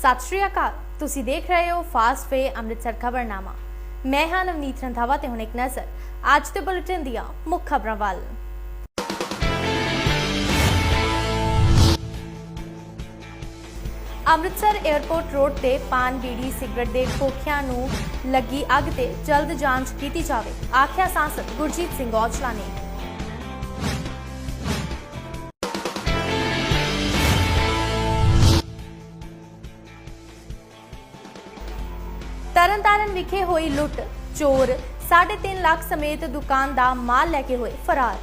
ਸਤਿ ਸ਼੍ਰੀ ਅਕਾਲ। ਤੁਸੀਂ ਦੇਖ ਰਹੇ ਹੋ ਫਾਸਟ ਵੇ ਅੰਮ੍ਰਿਤਸਰ ਖਬਰਨਾਮਾ। ਮੈਂ ਹਾਂ ਨਵਨੀਤ ਰੰਧਾਵਾ ਤੇ ਹੁਣ ਇੱਕ ਨਜ਼ਰ ਅੱਜ ਦੇ ਬੁਲੇਟਿਨ ਦੀਆਂ ਮੁੱਖ ਖਬਰਾਂ ਵੱਲ। ਅੰਮ੍ਰਿਤਸਰ 에ਅਰਪੋਰਟ ਰੋਡ ਤੇ ਪਾਨ, ਬੀੜੀ, ਸਿਗਰਟ ਦੇ ਖੋਖਿਆਂ ਨੂੰ ਲੱਗੀ ਅੱਗ ਤੇ ਜਲਦ ਜਾਂਚ ਕੀਤੀ ਜਾਵੇ, ਆਖਿਆ ਸਾਂਸਦ ਗੁਰਜੀਤ ਸਿੰਘ ਔਜਲਾ ਨੇ। ਤਰਨਤਾਰਨ ਵਿਖੇ ਹੋਈ ਲੁੱਟ, ਚੋਰ 3.5 ਲੱਖ ਸਮੇਤ ਦੁਕਾਨ ਦਾ ਮਾਲ ਲੈ ਕੇ ਹੋਏ ਫਰਾਰ।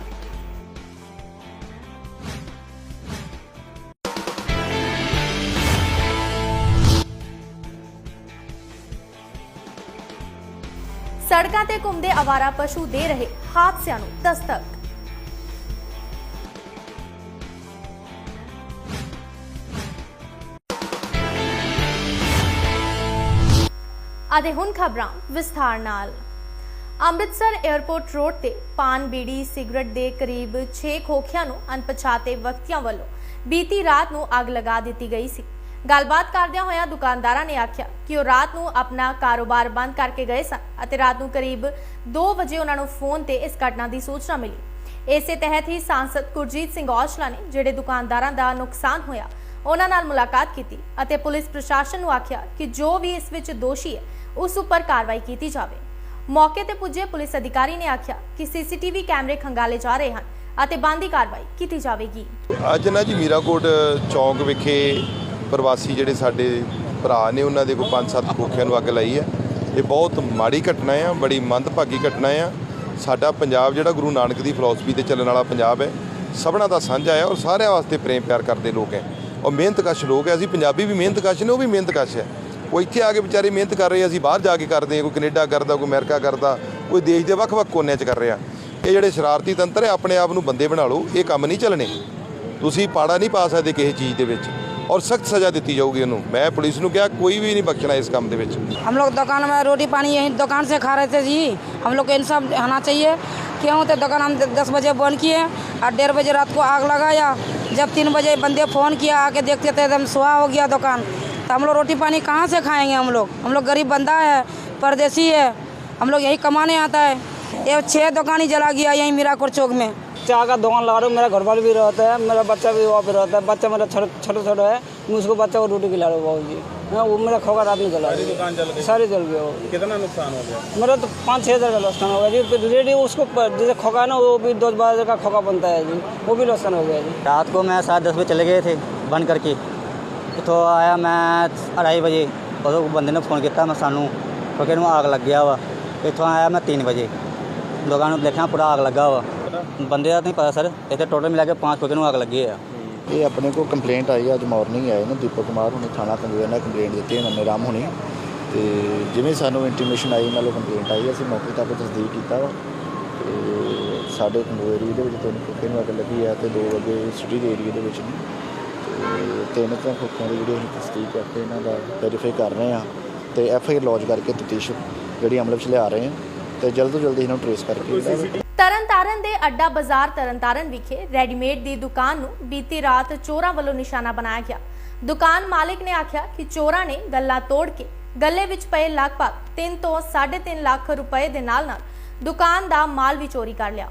ਸੜਕਾਂ ਤੇ ਘੁੰਮਦੇ ਆਵਾਰਾ ਪਸ਼ੂ ਦੇ ਰਹੇ ਹਾਦਸਿਆਂ ਨੂੰ ਦਸਤਕ। ਅਤੇ ਹੁਣ ਖਬਰਾਂ ਵਿਸਥਾਰ ਨਾਲ। ਅੰਮ੍ਰਿਤਸਰ 에ਅਰਪੋਰਟ ਰੋਡ ਤੇ ਪਾਨ ਬੀੜੀ ਸਿਗਰਟ ਦੇ ਕਰੀਬ 6 ਖੋਖਿਆਂ ਨੂੰ ਅਣਪਛਾਤੇ ਵਿਅਕਤੀਆਂ ਵੱਲੋਂ ਬੀਤੀ ਰਾਤ ਨੂੰ ਅੱਗ ਲਗਾ ਦਿੱਤੀ ਗਈ ਸੀ। ਗੱਲਬਾਤ ਕਰਦਿਆਂ ਹੋਇਆਂ ਦੁਕਾਨਦਾਰਾਂ ਨੇ ਆਖਿਆ ਕਿ ਉਹ ਰਾਤ ਨੂੰ ਆਪਣਾ ਕਾਰੋਬਾਰ ਬੰਦ ਕਰਕੇ ਗਏ ਸਨ ਅਤੇ ਰਾਤ ਨੂੰ ਕਰੀਬ 2 ਵਜੇ ਉਹਨਾਂ ਨੂੰ ਫੋਨ ਤੇ ਇਸ ਘਟਨਾ ਦੀ ਸੂਚਨਾ ਮਿਲੀ। ਇਸੇ ਤਹਿਤ ਹੀ ਸਾਂਸਦ ਗੁਰਜੀਤ ਸਿੰਘ ਔਜਲਾ ਨੇ, ਜਿਹੜੇ ਦੁਕਾਨਦਾਰਾਂ ਦਾ ਨੁਕਸਾਨ ਹੋਇਆ ਉਹਨਾਂ ਨਾਲ ਮੁਲਾਕਾਤ ਕੀਤੀ ਅਤੇ ਪੁਲਿਸ ਪ੍ਰਸ਼ਾਸਨ ਨੂੰ ਆਖਿਆ ਕਿ ਜੋ ਵੀ ਇਸ ਵਿੱਚ ਦੋਸ਼ੀ ਹੈ, ਉਸ ਉੱਪਰ ਕਾਰਵਾਈ ਕੀਤੀ ਜਾਵੇ। ਮੌਕੇ ਤੇ ਪੁੱਜੇ ਪੁਲਿਸ ਅਧਿਕਾਰੀ ਨੇ ਆਖਿਆ ਕਿ ਸੀਸੀਟੀਵੀ ਕੈਮਰੇ ਖੰਗਾਲੇ ਜਾ ਰਹੇ ਹਨ ਅਤੇ ਬੰਦੀ ਕਾਰਵਾਈ ਕੀਤੀ ਜਾਵੇਗੀ। ਅੱਜ ਨਾ ਜੀ ਮੀਰਾਕੋਟ ਚੌਂਕ ਵਿਖੇ ਪ੍ਰਵਾਸੀ ਜਿਹੜੇ ਸਾਡੇ ਭਰਾ ਨੇ, ਉਹਨਾਂ ਦੇ ਕੋਈ ਪੰਜ ਸੱਤ ਖੋਖਿਆਂ ਨੂੰ ਅੱਗ ਲਾਈ ਹੈ। ਇਹ ਬਹੁਤ ਮਾੜੀ ਘਟਨਾ ਆ, ਬੜੀ ਮੰਦਭਾਗੀ ਘਟਨਾ ਆ। ਸਾਡਾ ਪੰਜਾਬ ਜਿਹੜਾ ਗੁਰੂ ਨਾਨਕ ਦੀ ਫਿਲਾਸਫੀ ਤੇ ਚੱਲਣ ਵਾਲਾ ਪੰਜਾਬ ਹੈ, ਸਭਨਾ ਦਾ ਸਾਂਝਾ ਹੈ ਔਰ ਸਾਰਿਆਂ ਵਾਸਤੇ ਪ੍ਰੇਮ ਪਿਆਰ ਕਰਦੇ ਲੋਕ ਹੈ। ਔਰ ਮਿਹਨਤਕਸ਼ ਲੋਕ ਹੈ ਅਸੀਂ ਪੰਜਾਬੀ ਵੀ ਮਿਹਨਤਕਸ਼ ਨੇ ਉਹ ਵੀ ਮਿਹਨਤਕਸ਼ ਹੈ ਉਹ ਇੱਥੇ ਆ ਕੇ ਵਿਚਾਰੇ ਮਿਹਨਤ ਕਰ ਰਹੇ ਆ, ਅਸੀਂ ਬਾਹਰ ਜਾ ਕੇ ਕਰਦੇ ਹਾਂ ਕੋਈ ਕੈਨੇਡਾ ਕਰਦਾ ਕੋਈ ਅਮਰੀਕਾ ਕਰਦਾ ਕੋਈ ਦੇਸ਼ ਦੇ ਵੱਖ-ਵੱਖ ਕੋਨਿਆਂ 'ਚ ਕਰ ਰਿਹਾ ਇਹ ਜਿਹੜੇ ਸ਼ਰਾਰਤੀ ਤੰਤਰ ਹੈ ਆਪਣੇ ਆਪ ਨੂੰ ਬੰਦੇ ਬਣਾ ਲਓ ਇਹ ਕੰਮ ਨਹੀਂ ਚੱਲਣੇ ਤੁਸੀਂ ਪਾੜਾ ਨਹੀਂ ਪਾ ਸਕਦੇ ਕਿਸੇ ਚੀਜ਼ ਦੇ ਵਿੱਚ ਔਰ ਸਖਤ ਸਜ਼ਾ ਦਿੱਤੀ ਜਾਊਗੀ ਉਹਨੂੰ ਮੈਂ ਪੁਲਿਸ ਨੂੰ ਕਿਹਾ ਕੋਈ ਵੀ ਨਹੀਂ ਬਖਸ਼ਣਾ ਇਸ ਕੰਮ ਦੇ ਵਿੱਚ हम लोग दुकान में रोटी पानी यहीं दुकान से खा रहे थे जी हम लोग को इंसाफ होना चाहिए क्यों तो दुकान हम दस बजे बंद किए और डेढ़ बजे रात को आग लगाया जब तीन बजे बंदे फ़ोन किया, आके देखते थे एकदम सुहा हो गया दुकान। तो हम लोग रोटी पानी कहाँ से खाएँगे हम लोग? हम लोग गरीब बंदा है परदेसी है। हम लोग यही कमाने आता है। ये छः दुकान ही जला गया यहीं मीराकुर चौक में। चाह का दुकान लगा रहा हूँ, मेरा घर वाले भी रहता है, मेरा बच्चा भी वहाँ पर रहता है। बच्चा मेरा छोटा छोटा है मैं उसको बच्चा को रोटी खिला रहा हूँ बाबू जी हाँ वो मेरा खोखा रात में जला सारी दुकान जल गई। सारी जल गई वो। कितना नुकसान हो गया? मेरा तो पाँच छः हज़ार का नुकसान हो गया। जी रेडी उसको जैसे खोखा ना वो भी दस बारह हज़ार का खोखा बनता है जी। वो भी नुकसान हो गया जी। रात को मैं सात दस बजे चले गए थे बंद करके। तो आया मैं अढ़ाई बजे। उस बंदे ने फ़ोन किया मैं सानू। क्योंकि तो आग लग गया वा। इतों आया मैं तीन बजे। दुकान देखा पूरा आग लगा वा। बंदे का नहीं पता सर। इतने टोटल मिला के पाँच खोखे आग लगी है। ਇਹ ਆਪਣੇ ਕੋਲ ਕੰਪਲੇਂਟ ਆਈ, ਅੱਜ ਮਾਰਨਿੰਗ ਆਏ ਨੇ ਦੀਪਕ ਕੁਮਾਰ ਹੁਣੇ, ਥਾਣਾ ਕੰਗੋਇਆ ਨੇ ਕੰਪਲੇਂਟ ਦਿੱਤੀ ਉਹਨਾਂ ਨੇ, ਰਾਮ ਹੁਣੀ। ਤੇ ਜਿਵੇਂ ਸਾਨੂੰ ਇੰਟੀਮੇਸ਼ਨ ਆਈ ਨਾਲੋਂ ਕੰਪਲੇਂਟ ਆਈ, ਅਸੀਂ ਮੌਕੇ ਤੱਕ ਤਸਦੀਕ ਕੀਤਾ। ਵਾ ਤੇ ਸਾਡੇ ਕੰਗਵੇਰ ਏਰੀਏ ਦੇ ਵਿੱਚ ਤਿੰਨ ਖੋਖੇ ਨੂੰ ਅੱਗ ਲੱਗੀ ਹੈ ਤੇ ਦੋ ਅੱਗੇ ਸਿਟੀ ਦੇ ਏਰੀਏ ਦੇ ਵਿੱਚ ਨੇ। ਤੇ ਤਿੰਨ ਤਾਂ ਖੋਖਿਆਂ ਦੀ ਜਿਹੜੀ ਅਸੀਂ ਤਸਦੀਕ ਕਰਕੇ ਇਹਨਾਂ ਦਾ ਵੈਰੀਫਾਈ ਕਰ ਰਹੇ ਹਾਂ। ਤੇ ਐਫ ਆਈ ਆਰ ਲੌਜ ਕਰਕੇ ਤਫਤੀਸ਼ ਜਿਹੜੀ ਅਮਲ ਵਿੱਚ ਲਿਆ ਰਹੇ ਹਾਂ। ਤੇ ਜਲਦ ਤੋਂ ਜਲਦ ਇਹਨਾਂ ਨੂੰ ਟਰੇਸ ਕਰਕੇ ਜਿਹੜਾ ਤਰਨਤਾਰਨ ਦੇ ਅੱਡਾ ਬਾਜ਼ਾਰ ਤਰਨਤਾਰਨ ਵਿਖੇ ਰੈਡੀਮੇਡ ਦੀ ਦੁਕਾਨ ਨੂੰ ਬੀਤੀ ਰਾਤ ਚੋਰਾਂ ਵੱਲੋਂ ਨਿਸ਼ਾਨਾ ਬਣਾਇਆ ਗਿਆ। ਦੁਕਾਨ ਮਾਲਕ ਨੇ ਆਖਿਆ ਕਿ ਚੋਰਾਂ ਨੇ ਗੱਲਾ ਤੋੜ ਕੇ ਗੱਲੇ ਵਿੱਚ ਪਏ ਲਗਭਗ 3 ਤੋਂ 3.5 ਲੱਖ ਰੁਪਏ ਦੇ ਨਾਲ-ਨਾਲ ਦੁਕਾਨ ਦਾ ਮਾਲ ਵੀ ਚੋਰੀ ਕਰ ਲਿਆ।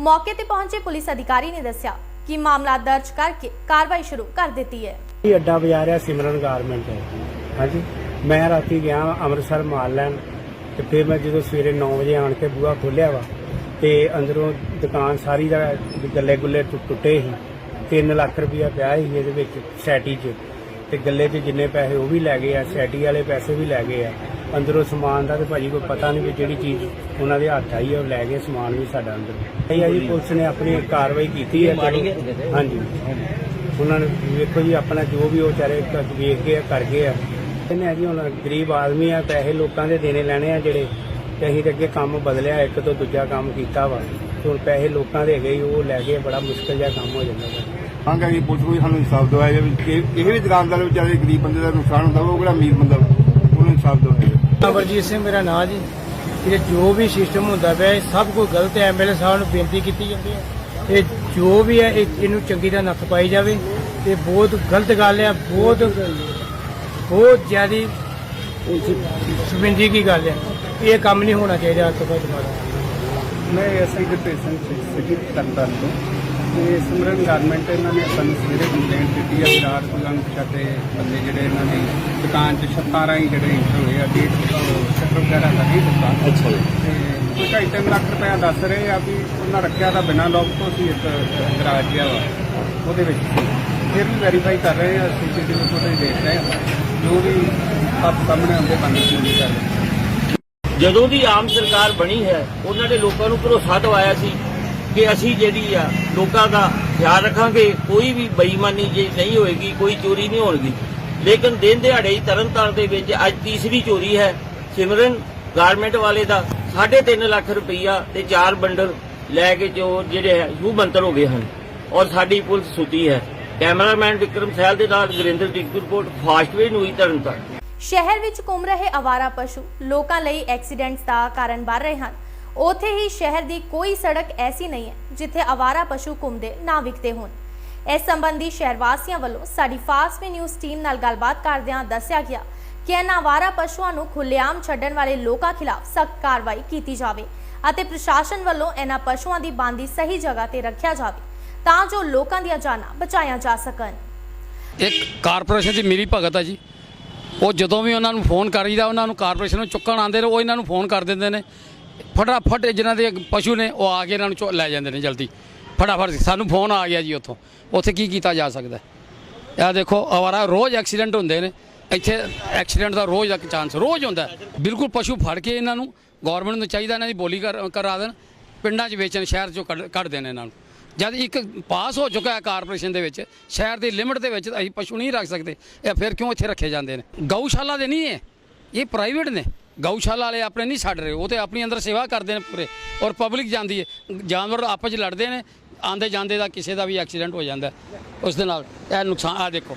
ਮੌਕੇ ਤੇ ਪਹੁੰਚੇ ਪੁਲਿਸ ਅਧਿਕਾਰੀ ਨੇ ਦੱਸਿਆ ਕਿ ਮਾਮਲਾ ਦਰਜ ਕਰਕੇ ਕਾਰਵਾਈ ਸ਼ੁਰੂ ਕਰ ਦਿੱਤੀ ਹੈ। ਇਹ ਅੱਡਾ ਬਾਜ਼ਾਰ ਹੈ ਸਿਮਰਨ ਗਾਰਮੈਂਟ ਹੈ। ਹਾਂਜੀ। ਮੈਂ ਰਾਤੀ ਗਿਆ ਅੰਮ੍ਰਿਤਸਰ ਮਾਲ ਲੈਣ। ਤੇ ਫਿਰ ਮੈਂ ਜਦੋਂ ਸਵੇਰੇ 9 ਵਜੇ ਆਣ ਕੇ ਬੂਹਾ ਖੋਲਿਆ ਵਾ ਤੇ ਅੰਦਰੋਂ ਦੁਕਾਨ ਸਾਰੀ ਦਾ ਗੱਲੇ ਗੁੱਲੇ ਟੁੱਟੇ ਸੀ। 3 ਲੱਖ ਰੁਪਇਆ ਪਿਆ ਸੀ ਇਹਦੇ ਵਿੱਚ ਸੈਟੀ 'ਚ। ਤੇ ਗੱਲੇ 'ਚ ਜਿੰਨੇ ਪੈਸੇ ਉਹ ਵੀ ਲੈ ਗਏ ਆ ਸੈਟੀ ਵਾਲੇ ਪੈਸੇ ਵੀ ਲੈ ਗਏ ਆ। ਅੰਦਰੋਂ ਸਮਾਨ ਦਾ ਤੇ ਭਾਜੀ ਕੋਈ ਪਤਾ ਨਹੀਂ ਵੀ ਜਿਹੜੀ ਚੀਜ਼ ਉਹਨਾਂ ਦੇ ਹੱਥ ਆਈ ਆ ਉਹ ਲੈ ਗਏ ਸਮਾਨ ਵੀ ਸਾਡਾ ਅੰਦਰ। ਇਹ ਆ ਜੀ ਪੁਲਿਸ ਨੇ ਆਪਣੀ ਕਾਰਵਾਈ ਕੀਤੀ ਹੈ। ਹਾਂਜੀ। ਉਹਨਾਂ ਨੇ ਵੇਖੋ ਜੀ ਆਪਣਾ ਜੋ ਵੀ ਉਹ ਵਿਚਾਰੇ ਕ- ਵੇਖ ਆ, ਕਰ ਗਏ ਆ। ਇਹਨੇ ਜੀ ਹੁਣ ਗਰੀਬ ਆਦਮੀ ਆ ਪੈਸੇ ਲੋਕਾਂ ਦੇ ਦੇਣੇ ਲੈਣੇ ਆ ਜਿਹੜੇ ਤੇ ਅਸੀਂ ਤੇ ਅੱਗੇ ਕੰਮ ਬਦਲਿਆ ਇੱਕ ਤੋਂ ਦੂਜਾ ਕੰਮ ਕੀਤਾ ਵਾ। ਤੇ ਹੁਣ ਪੈਸੇ ਲੋਕਾਂ ਦੇ ਹੈਗੇ ਹੀ, ਉਹ ਲੈ ਕੇ ਬੜਾ ਮੁਸ਼ਕਲ ਜਿਹਾ ਕੰਮ ਹੋ ਜਾਂਦਾ ਵਾ। ਮੰਗ ਹੈ ਕਿ ਪੁਲਿਸ ਸਾਨੂੰ ਇਨਸਾਫ ਦਵਾਇਆ ਜਾਵੇ। ਕਿ ਇਹ ਵੀ ਦੁਕਾਨਦਾਰ ਵਿਚਾਰੇ ਗਰੀਬ ਬੰਦੇ ਦਾ ਨੁਕਸਾਨ ਹੁੰਦਾ ਵਾ, ਉਹ ਕਿਹੜਾ ਅਮੀਰ ਬੰਦਾ ਵਾ, ਉਹਨੂੰ ਇਨਸਾਫ ਦਵਾਇਆ ਅਮਰਜੀਤ ਸਿੰਘ ਮੇਰਾ ਨਾਂ ਜੀ। ਇਹ ਜੋ ਵੀ ਸਿਸਟਮ ਹੁੰਦਾ ਪਿਆ ਇਹ ਸਭ ਕੁਝ ਗਲਤ ਹੈ। ਐਮਐਲਏ ਸਾਹਿਬ ਨੂੰ ਬੇਨਤੀ ਕੀਤੀ ਜਾਂਦੀ ਹੈ। ਇਹ ਜੋ ਵੀ ਹੈ ਇਹ- ਇਹਨੂੰ ਚੰਗੀ ਤਰ੍ਹਾਂ ਨੱਥ ਪਾਈ ਜਾਵੇ। ਇਹ ਬਹੁਤ ਗਲਤ ਗੱਲ ਹੈ ਬਹੁਤ ਬਹੁਤ ਜ਼ਿਆਦੀ ਸ਼ਰਮਿੰਦਗੀ ਦੀ ਗੱਲ ਹੈ। ਇਹ ਕੰਮ ਨਹੀਂ ਹੋਣਾ ਚਾਹੀਦਾ ਅੱਜ ਤੋਂ ਬਾਅਦ ਦੁਬਾਰਾ। ਮੈਂ ਐਸਆਈ ਗੁਰਪ੍ਰੀਤ ਸਿੰਘ ਸਿਟੀ ਤਰਨਤਾਰਨ ਤੋਂ। ਤੇ ਸਿਮਰਨ ਗਾਰਮੈਂਟ ਇਹਨਾਂ ਨੇ ਸਾਨੂੰ ਸਵੇਰੇ ਕੰਪਲੇਂਟ ਦਿੱਤੀ ਆ ਵੀ ਰਾਤ ਨੂੰ ਅਣਪਛਾਤੇ ਬੰਦੇ ਜਿਹੜੇ ਇਹਨਾਂ ਦੀ ਦੁਕਾਨ 'ਚ ਛੱਤਾਂ ਰਾਹੀਂ ਜਿਹੜੇ ਇੰਟਰ ਹੋਏ ਆ ਗੇਟ ਸ਼ਟਰ ਵਗੈਰਾ ਦਾ ਨਹੀਂ ਦਿੱਤਾ। ਅੱਛਾ ਤੇ ਕੋਈ ਢਾਈ ਤਿੰਨ ਲੱਖ ਰੁਪਇਆ ਦੱਸ ਰਹੇ ਆ ਵੀ ਉਹਨਾਂ ਰੱਖਿਆ ਤਾਂ ਬਿਨਾਂ ਲੋਕ ਤੋਂ ਸੀ ਇੱਕ ਗਰਾਜ ਜਿਹਾ ਵਾ ਉਹਦੇ ਵਿੱਚ ਸੀ। ਫਿਰ ਵੀ ਵੈਰੀਫਾਈ ਕਰ ਰਹੇ ਆ ਸੀਸੀਟੀਵੀ ਫੁਟੇਜ ਦੇਖ ਰਹੇ ਆ। ਜੋ ਵੀ ਸਭ ਸਾਹਮਣੇ ਆਉਂਦੇ, ਬੰਦ ਨਹੀਂ ਕਰ ਜਦੋਂ ਦੀ ਆਮ ਸਰਕਾਰ ਬਣੀ ਹੈ, ਉਹਨਾਂ ਨੇ ਲੋਕਾਂ ਨੂੰ ਭਰੋਸਾ ਦਵਾਇਆ ਸੀ ਕਿ ਅਸੀਂ ਜਿਹੜੀ ਆ, ਲੋਕਾਂ ਦਾ ਖਿਆਲ ਰੱਖਾਂਗੇ, ਕੋਈ ਵੀ ਬੇਈਮਾਨੀ ਜੇ ਨਹੀਂ ਹੋਏਗੀ, ਕੋਈ ਚੋਰੀ ਨਹੀਂ ਹੋਣਗੀ। ਲੇਕਿਨ ਦਿਨ ਦਿਹਾੜੇ ਤਰਨਤਾਰਨ ਦੇ ਵਿੱਚ ਅੱਜ ਤੀਸਰੀ ਚੋਰੀ ਹੈ। ਸਿਮਰਨ ਗਾਰਮੈਂਟ ਵਾਲੇ ਦਾ 3.5 ਲੱਖ ਰੁਪਈਆ ਤੇ ਚਾਰ ਬੰਡਲ ਲੈ ਕੇ ਜੋ ਜਿਹੜੇ ਹੈ ਯੂ ਮੰਤਰ ਹੋ ਗਏ ਹਨ। ਔਰ ਸਾਡੀ ਪੁਲਿਸ ਸੁੱਤੀ ਹੈ। ਕੈਮਰਾਮੈਨ ਵਿਕਰਮ ਸਹਿਲ ਦੇ ਨਾਲ ਗੁਰਿੰਦਰ ਦੀ ਰਿਪੋਰਟ ਫਾਸਟਵੇ ਨੂੰ ਹੀ ਤਰਨਤਾਰਨ ਸ਼ਹਿਰ ਵਿੱਚ ਘੁੰਮ ਰਹੇ ਅਵਾਰਾ ਪਸ਼ੂ ਲੋਕਾਂ ਲਈ ਐਕਸੀਡੈਂਟਸ ਦਾ ਕਾਰਨ ਬਣ ਰਹੇ ਹਨ। ਉੱਥੇ ਹੀ ਸ਼ਹਿਰ ਦੀ ਕੋਈ ਸੜਕ ਐਸੀ ਨਹੀਂ ਹੈ ਜਿੱਥੇ ਅਵਾਰਾ ਪਸ਼ੂ ਘੁੰਮਦੇ ਨਾ ਵਿਕਦੇ ਹੋਣ। ਇਸ ਸੰਬੰਧੀ ਸ਼ਹਿਰ ਵਾਸੀਆਂ ਵੱਲੋਂ ਸਾਡੀ ਫਾਸਟਵੇ ਨਿਊਜ਼ ਟੀਮ ਨਾਲ ਗੱਲਬਾਤ ਕਰਦਿਆਂ ਦੱਸਿਆ ਗਿਆ ਕਿ ਇਹਨਾਂ ਅਵਾਰਾ ਪਸ਼ੂਆਂ ਨੂੰ ਖੁੱਲੇਆਮ ਛੱਡਣ ਵਾਲੇ ਲੋਕਾਂ ਖਿਲਾਫ ਸਖਤ ਕਾਰਵਾਈ ਕੀਤੀ ਜਾਵੇ ਅਤੇ ਪ੍ਰਸ਼ਾਸਨ ਵੱਲੋਂ ਇਹਨਾਂ ਪਸ਼ੂਆਂ ਦੀ ਬਾਂਦੀ ਸਹੀ ਜਗ੍ਹਾ ਤੇ ਰੱਖਿਆ ਜਾਵੇ। ਤਾਂ ਜੋ ਲੋਕਾਂ ਦੀਆਂ ਜਾਨਾਂ ਬਚਾਈਆਂ ਜਾ ਸਕਣ। ਇੱਕ ਕਾਰਪੋਰੇਸ਼ਨ ਦੀ ਮੇਰੀ ਭਗਤ ਹੈ ਜੀ। ਉਹ ਜਦੋਂ ਵੀ ਉਹਨਾਂ ਨੂੰ ਫੋਨ ਕਰੀਦਾ, ਉਹਨਾਂ ਨੂੰ ਕਾਰਪੋਰੇਸ਼ਨ ਨੂੰ ਚੁੱਕਣ ਆਉਂਦੇ ਨੇ, ਉਹ ਇਹਨਾਂ ਨੂੰ ਫੋਨ ਕਰ ਦਿੰਦੇ ਨੇ। ਫਟਾਫਟ ਜਿਨ੍ਹਾਂ ਦੇ ਪਸ਼ੂ ਨੇ, ਉਹ ਆ ਕੇ ਇਹਨਾਂ ਨੂੰ ਚੁੱਕ ਲੈ ਜਾਂਦੇ ਨੇ ਜਲਦੀ। ਫਟਾਫਟ ਸਾਨੂੰ ਫੋਨ ਆ ਗਿਆ ਜੀ ਉੱਥੋਂ। ਉੱਥੇ ਕੀ ਕੀਤਾ ਜਾ ਸਕਦਾ ਇਹ ਦੇਖੋ, ਅਵਾਰਾ ਰੋਜ਼ ਐਕਸੀਡੈਂਟ ਹੁੰਦੇ ਨੇ। ਇੱਥੇ ਐਕਸੀਡੈਂਟ ਦਾ ਰੋਜ਼ ਦਾ ਚਾਂਸ, ਰੋਜ਼ ਹੁੰਦਾ ਬਿਲਕੁਲ ਪਸ਼ੂ ਫੜ ਕੇ ਇਹਨਾਂ ਨੂੰ ਗਵਰਨਮੈਂਟ ਨੂੰ ਚਾਹੀਦਾ, ਇਹਨਾਂ ਦੀ ਬੋਲੀ ਕਰ- ਕਰਾ ਦੇਣ। ਪਿੰਡਾਂ 'ਚ ਵੇਚਣ, ਸ਼ਹਿਰ 'ਚੋਂ ਕੱਢ ਕੱਢ ਦੇਣ ਇਹਨਾਂ ਨੂੰ। ਜਦ ਇੱਕ ਪਾਸ ਹੋ ਚੁੱਕਾ ਹੈ ਕਾਰਪੋਰੇਸ਼ਨ ਦੇ ਵਿੱਚ, ਸ਼ਹਿਰ ਦੀ ਲਿਮਟ ਦੇ ਵਿੱਚ ਅਸੀਂ ਪਸ਼ੂ ਨਹੀਂ ਰੱਖ ਸਕਦੇ। ਇਹ ਫਿਰ ਕਿਉਂ ਇੱਥੇ ਰੱਖੇ ਜਾਂਦੇ ਨੇ? ਗਊਸ਼ਾਲਾ ਦੇ ਨਹੀਂ ਹੈ ਇਹ ਪ੍ਰਾਈਵੇਟ ਨੇ। ਗਊਸ਼ਾਲਾ ਵਾਲੇ ਆਪਣੇ ਨਹੀਂ ਛੱਡ ਰਹੇ। ਉਹ ਤੇ ਆਪਣੀ ਅੰਦਰ ਸੇਵਾ ਕਰਦੇ ਨੇ ਪੂਰੇ। ਔਰ ਪਬਲਿਕ ਜਾਂਦੀ ਹੈ। ਜਾਨਵਰ ਆਪਸ 'ਚ ਲੜਦੇ ਨੇ। ਆਂਦੇ ਜਾਂਦੇ ਦਾ ਕਿਸੇ ਦਾ ਵੀ ਐਕਸੀਡੈਂਟ ਹੋ ਜਾਂਦਾ ਉਸ ਦੇ ਨਾਲ ਇਹ ਨੁਕਸਾਨ ਆ ਦੇਖੋ,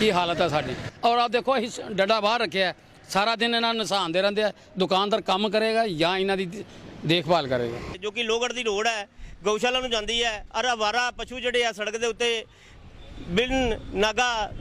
ਕੀ ਹਾਲਤ ਹੈ ਸਾਡੀ। ਔਰ ਆ ਦੇਖੋ, ਅਸੀਂ ਡੱਡਾ ਬਾਹਰ ਰੱਖਿਆ ਸਾਰਾ ਦਿਨ ਇਹਨਾਂ ਨੂੰ ਨਸਾਉਂਦੇ ਰਹਿੰਦੇ ਆ। ਦੁਕਾਨਦਾਰ ਕੰਮ ਕਰੇਗਾ ਜਾਂ ਇਹਨਾਂ ਦੀ ਦੇਖਭਾਲ ਕਰੇਗਾ। ਜੋ ਕਿ ਲੋਗੜ ਦੀ ਰੋਡ ਹੈ। ਗਊਸ਼ਾਲਾ ਨੂੰ ਜਾਂਦੀ ਹੈ। ਅਰ ਅਵਾਰਾ ਪਸ਼ੂ ਜਿਹੜੇ ਆ ਸੜਕ ਦੇ ਉੱਤੇ ਬਿਨ ਨਾਗਾ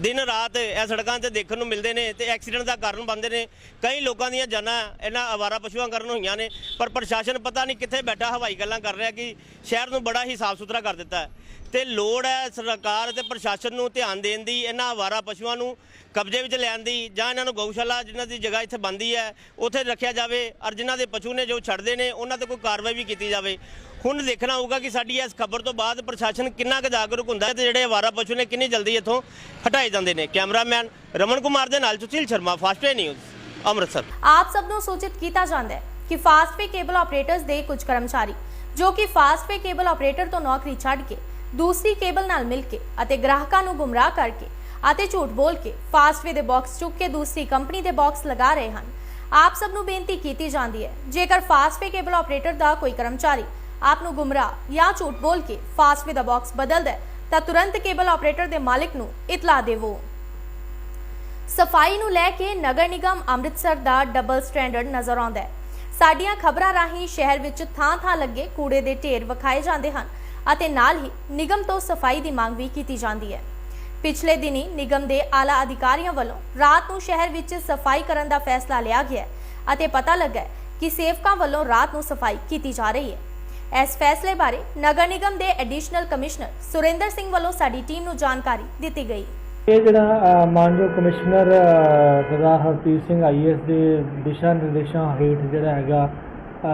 ਦਿਨ ਰਾਤ ਇਹ ਸੜਕਾਂ ਤੇ ਦੇਖਣ ਨੂੰ ਮਿਲਦੇ ਨੇ ਤੇ ਐਕਸੀਡੈਂਟ ਦਾ ਕਾਰਨ ਬਣਦੇ ਨੇ। ਕਈ ਲੋਕਾਂ ਦੀਆਂ ਜਾਨਾਂ ਇਹਨਾਂ ਅਵਾਰਾ ਪਸ਼ੂਆਂ ਕਾਰਨ ਹੋਈਆਂ ਨੇ, ਪਰ ਪ੍ਰਸ਼ਾਸਨ ਪਤਾ ਨਹੀਂ ਕਿੱਥੇ ਬੈਠਾ, ਹਵਾਈ ਗੱਲਾਂ ਕਰ ਰਿਹਾ ਕਿ ਸ਼ਹਿਰ ਨੂੰ ਬੜਾ ਹੀ ਸਾਫ਼ ਸੁਥਰਾ ਕਰ ਦਿੱਤਾ ਹੈ। ਤੇ ਲੋੜ ਹੈ ਸਰਕਾਰ ਤੇ ਪ੍ਰਸ਼ਾਸਨ ਨੂੰ ਧਿਆਨ ਦੇਣ ਦੀ, ਇਹਨਾਂ ਅਵਾਰਾ ਪਸ਼ੂਆਂ ਨੂੰ ਕਬਜ਼ੇ ਵਿੱਚ ਲੈਣ ਦੀ ਜਾਂ ਇਹਨਾਂ ਨੂੰ ਗਊਸ਼ਾਲਾ ਜਿਨ੍ਹਾਂ ਦੀ ਜਗ੍ਹਾ ਇੱਥੇ ਬੰਦੀ ਹੈ, ਉੱਥੇ ਰੱਖਿਆ ਜਾਵੇ। ਔਰ ਜਿਨ੍ਹਾਂ ਦੇ ਪਸ਼ੂ ਨੇ ਜੋ ਛੱਡਦੇ ਨੇ, ਉਹਨਾਂ ਤੇ ਕੋਈ ਕਾਰਵਾਈ ਵੀ ਕੀਤੀ ਜਾਵੇ। ਹੁਣ ਦੇਖਣਾ ਹੋਊਗਾ ਕਿ ਸਾਡੀ ਇਸ ਖਬਰ ਤੋਂ ਬਾਅਦ ਪ੍ਰਸ਼ਾਸਨ ਕਿੰਨਾ ਕੁ ਜਾਗਰੂਕ ਹੁੰਦਾ ਹੈ ਤੇ ਜਿਹੜੇ ਅਵਾਰਾ ਪਸ਼ੂ ਨੇ ਕਿੰਨੀ ਜਲਦੀ ਇੱਥੋਂ ਹਟਾਏ ਜਾਂਦੇ ਨੇ। ਕੈਮਰਾਮੈਨ ਰਮਨ ਕੁਮਾਰ ਦੇ ਨਾਲ ਸੁਸ਼ੀਲ ਸ਼ਰਮਾ ਫਾਸਟਵੇ ਨਿਊਜ਼, ਅੰਮ੍ਰਿਤਸਰ। ਆਪ ਸਭ ਨੂੰ ਸੂਚਿਤ ਕੀਤਾ ਜਾਂਦਾ ਹੈ ਕਿ ਫਾਸਟਵੇ ਕੇਬਲ ਆਪਰੇਟਰਸ ਦੇ ਕੁਝ ਕਰਮਚਾਰੀ, ਜੋ ਕਿ ਫਾਸਟਵੇ ਕੇਬਲ ਆਪਰੇਟਰ ਤੋਂ ਨੌਕਰੀ ਛੱਡ ਕੇ ਦੂਸਰੀ ਕੇਬਲ ਨਾਲ ਮਿਲ ਕੇ ਅਤੇ ਗ੍ਰਾਹਕਾਂ ਨੂੰ ਗੁੰਮਰਾਹ ਕਰਕੇ ਅਤੇ ਝੂਠ ਬੋਲ ਕੇ ਫਾਸਟਵੇ ਦੇ ਬਾਕਸ ਚੁੱਕ ਕੇ ਦੂਸਰੀ ਕੰਪਨੀ ਦੇ ਬਾਕਸ ਲਗਾ ਰਹੇ ਹਨ। ਆਪ ਸਭ ਨੂੰ ਬੇਨਤੀ ਕੀਤੀ ਜਾਂਦੀ ਹੈ, ਜੇਕਰ ਫਾਸਟਵੇ ਕੇਬਲ ਆਪਰੇਟਰ ਦਾ ਕੋਈ ਕਰਮਚਾਰੀ ਆਪ ਨੂੰ ਗੁੰਮਰਾਹ ਜਾਂ ਝੂਠ ਬੋਲ ਕੇ ਫਾਸਟਵੇ ਦਾ ਬਾਕਸ ਬਦਲਦਾ ਹੈ, ਤਾਂ ਤੁਰੰਤ ਕੇਬਲ ਆਪਰੇਟਰ ਦੇ ਮਾਲਕ ਨੂੰ ਇਤਲਾਹ ਦੇਵੋ। ਸਫ਼ਾਈ ਨੂੰ ਲੈ ਕੇ ਨਗਰ ਨਿਗਮ ਅੰਮ੍ਰਿਤਸਰ ਦਾ ਡਬਲ ਸਟੈਂਡਰਡ ਨਜ਼ਰ ਆਉਂਦਾ ਹੈ। ਸਾਡੀਆਂ ਖਬਰਾਂ ਰਾਹੀਂ ਸ਼ਹਿਰ ਵਿੱਚ ਥਾਂ-ਥਾਂ ਲੱਗੇ ਕੂੜੇ ਦੇ ਢੇਰ ਵਿਖਾਏ ਜਾਂਦੇ ਹਨ ਅਤੇ ਨਾਲ ਹੀ ਨਿਗਮ ਤੋਂ ਸਫ਼ਾਈ ਦੀ ਮੰਗ ਵੀ ਕੀਤੀ ਜਾਂਦੀ ਹੈ। ਪਿਛਲੇ ਦਿਨੀ ਨਿਗਮ ਦੇ ਆਲਾ ਅਧਿਕਾਰੀਆਂ ਵੱਲੋਂ ਰਾਤ ਨੂੰ ਸ਼ਹਿਰ ਵਿੱਚ ਸਫ਼ਾਈ ਕਰਨ ਦਾ ਫੈਸਲਾ ਲਿਆ ਗਿਆ ਅਤੇ ਪਤਾ ਲੱਗਾ ਕਿ ਸੇਵਕਾਂ ਵੱਲੋਂ ਰਾਤ ਨੂੰ ਸਫ਼ਾਈ ਕੀਤੀ ਜਾ ਰਹੀ ਹੈ। ਇਸ ਫੈਸਲੇ ਬਾਰੇ ਨਗਰ ਨਿਗਮ ਦੇ ਐਡੀਸ਼ਨਲ ਕਮਿਸ਼ਨਰ ਸੁਰਿੰਦਰ ਸਿੰਘ ਵੱਲੋਂ ਸਾਡੀ ਟੀਮ ਨੂੰ ਜਾਣਕਾਰੀ ਦਿੱਤੀ ਗਈ। ਇਹ ਜਿਹੜਾ ਮਾਨਯੋਗ ਕਮਿਸ਼ਨਰ ਸਰਦਾਰ ਹਰਪ੍ਰੀਤ ਸਿੰਘ ਆਈਐਸ ਦੇ ਦਿਸ਼ਾ ਨਿਰਦੇਸ਼ਾਂ ਹੇਠ ਜਿਹੜਾ ਹੈਗਾ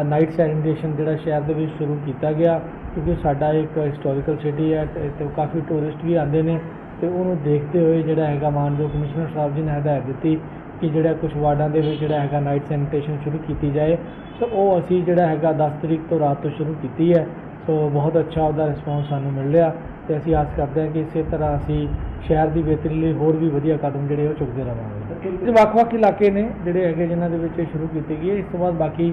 ਨਾਈਟ ਸੈਨੀਟੇਸ਼ਨ ਜਿਹੜਾ ਸ਼ਹਿਰ ਦੇ ਵਿੱਚ ਸ਼ੁਰੂ ਕੀਤਾ ਗਿਆ, ਕਿਉਂਕਿ ਸਾਡਾ ਇੱਕ ਹਿਸਟੋਰੀਕਲ ਸਿਟੀ ਹੈ ਤੇ ਤੇ ਕਾਫੀ ਟੂਰਿਸਟ ਵੀ ਆਉਂਦੇ ਨੇ ਤੇ ਉਹਨੂੰ ਦੇਖਦੇ ਹੋਏ ਜਿਹੜਾ ਹੈਗਾ ਮਾਨਯੋਗ ਕਮਿਸ਼ਨਰ ਸਾਹਿਬ ਜੀ ਨੇ ਹਦਾਇਤ ਦਿੱਤੀ ਕਿ ਜਿਹੜਾ ਕੁਝ ਵਾਰਡਾਂ ਦੇ ਵਿੱਚ ਜਿਹੜਾ ਹੈਗਾ ਨਾਈਟ ਸੈਨੀਟੇਸ਼ਨ ਸ਼ੁਰੂ ਕੀਤੀ ਜਾਏ, ਸੋ ਉਹ ਅਸੀਂ ਜਿਹੜਾ ਹੈਗਾ 10 ਤਰੀਕ ਤੋਂ ਰਾਤ ਤੋਂ ਸ਼ੁਰੂ ਕੀਤੀ ਹੈ। ਸੋ ਬਹੁਤ ਅੱਛਾ ਉਹਦਾ ਰਿਸਪੌਂਸ ਸਾਨੂੰ ਮਿਲ ਰਿਹਾ ਤੇ ਅਸੀਂ ਆਸ ਕਰਦੇ ਹਾਂ ਕਿ ਇਸੇ ਤਰ੍ਹਾਂ ਅਸੀਂ ਸ਼ਹਿਰ ਦੀ ਬਿਹਤਰੀ ਲਈ ਹੋਰ ਵੀ ਵਧੀਆ ਕਦਮ ਜਿਹੜੇ ਉਹ ਚੁੱਕਦੇ ਰਹਾਂਗੇ। ਇਹ ਵੱਖ-ਵੱਖ ਇਲਾਕੇ ਨੇ ਜਿਹੜੇ ਹੈਗੇ ਜਿਨ੍ਹਾਂ ਦੇ ਵਿੱਚ ਇਹ ਸ਼ੁਰੂ ਕੀਤੀ ਗਈ ਹੈ। ਇਸ ਤੋਂ ਬਾਅਦ ਬਾਕੀ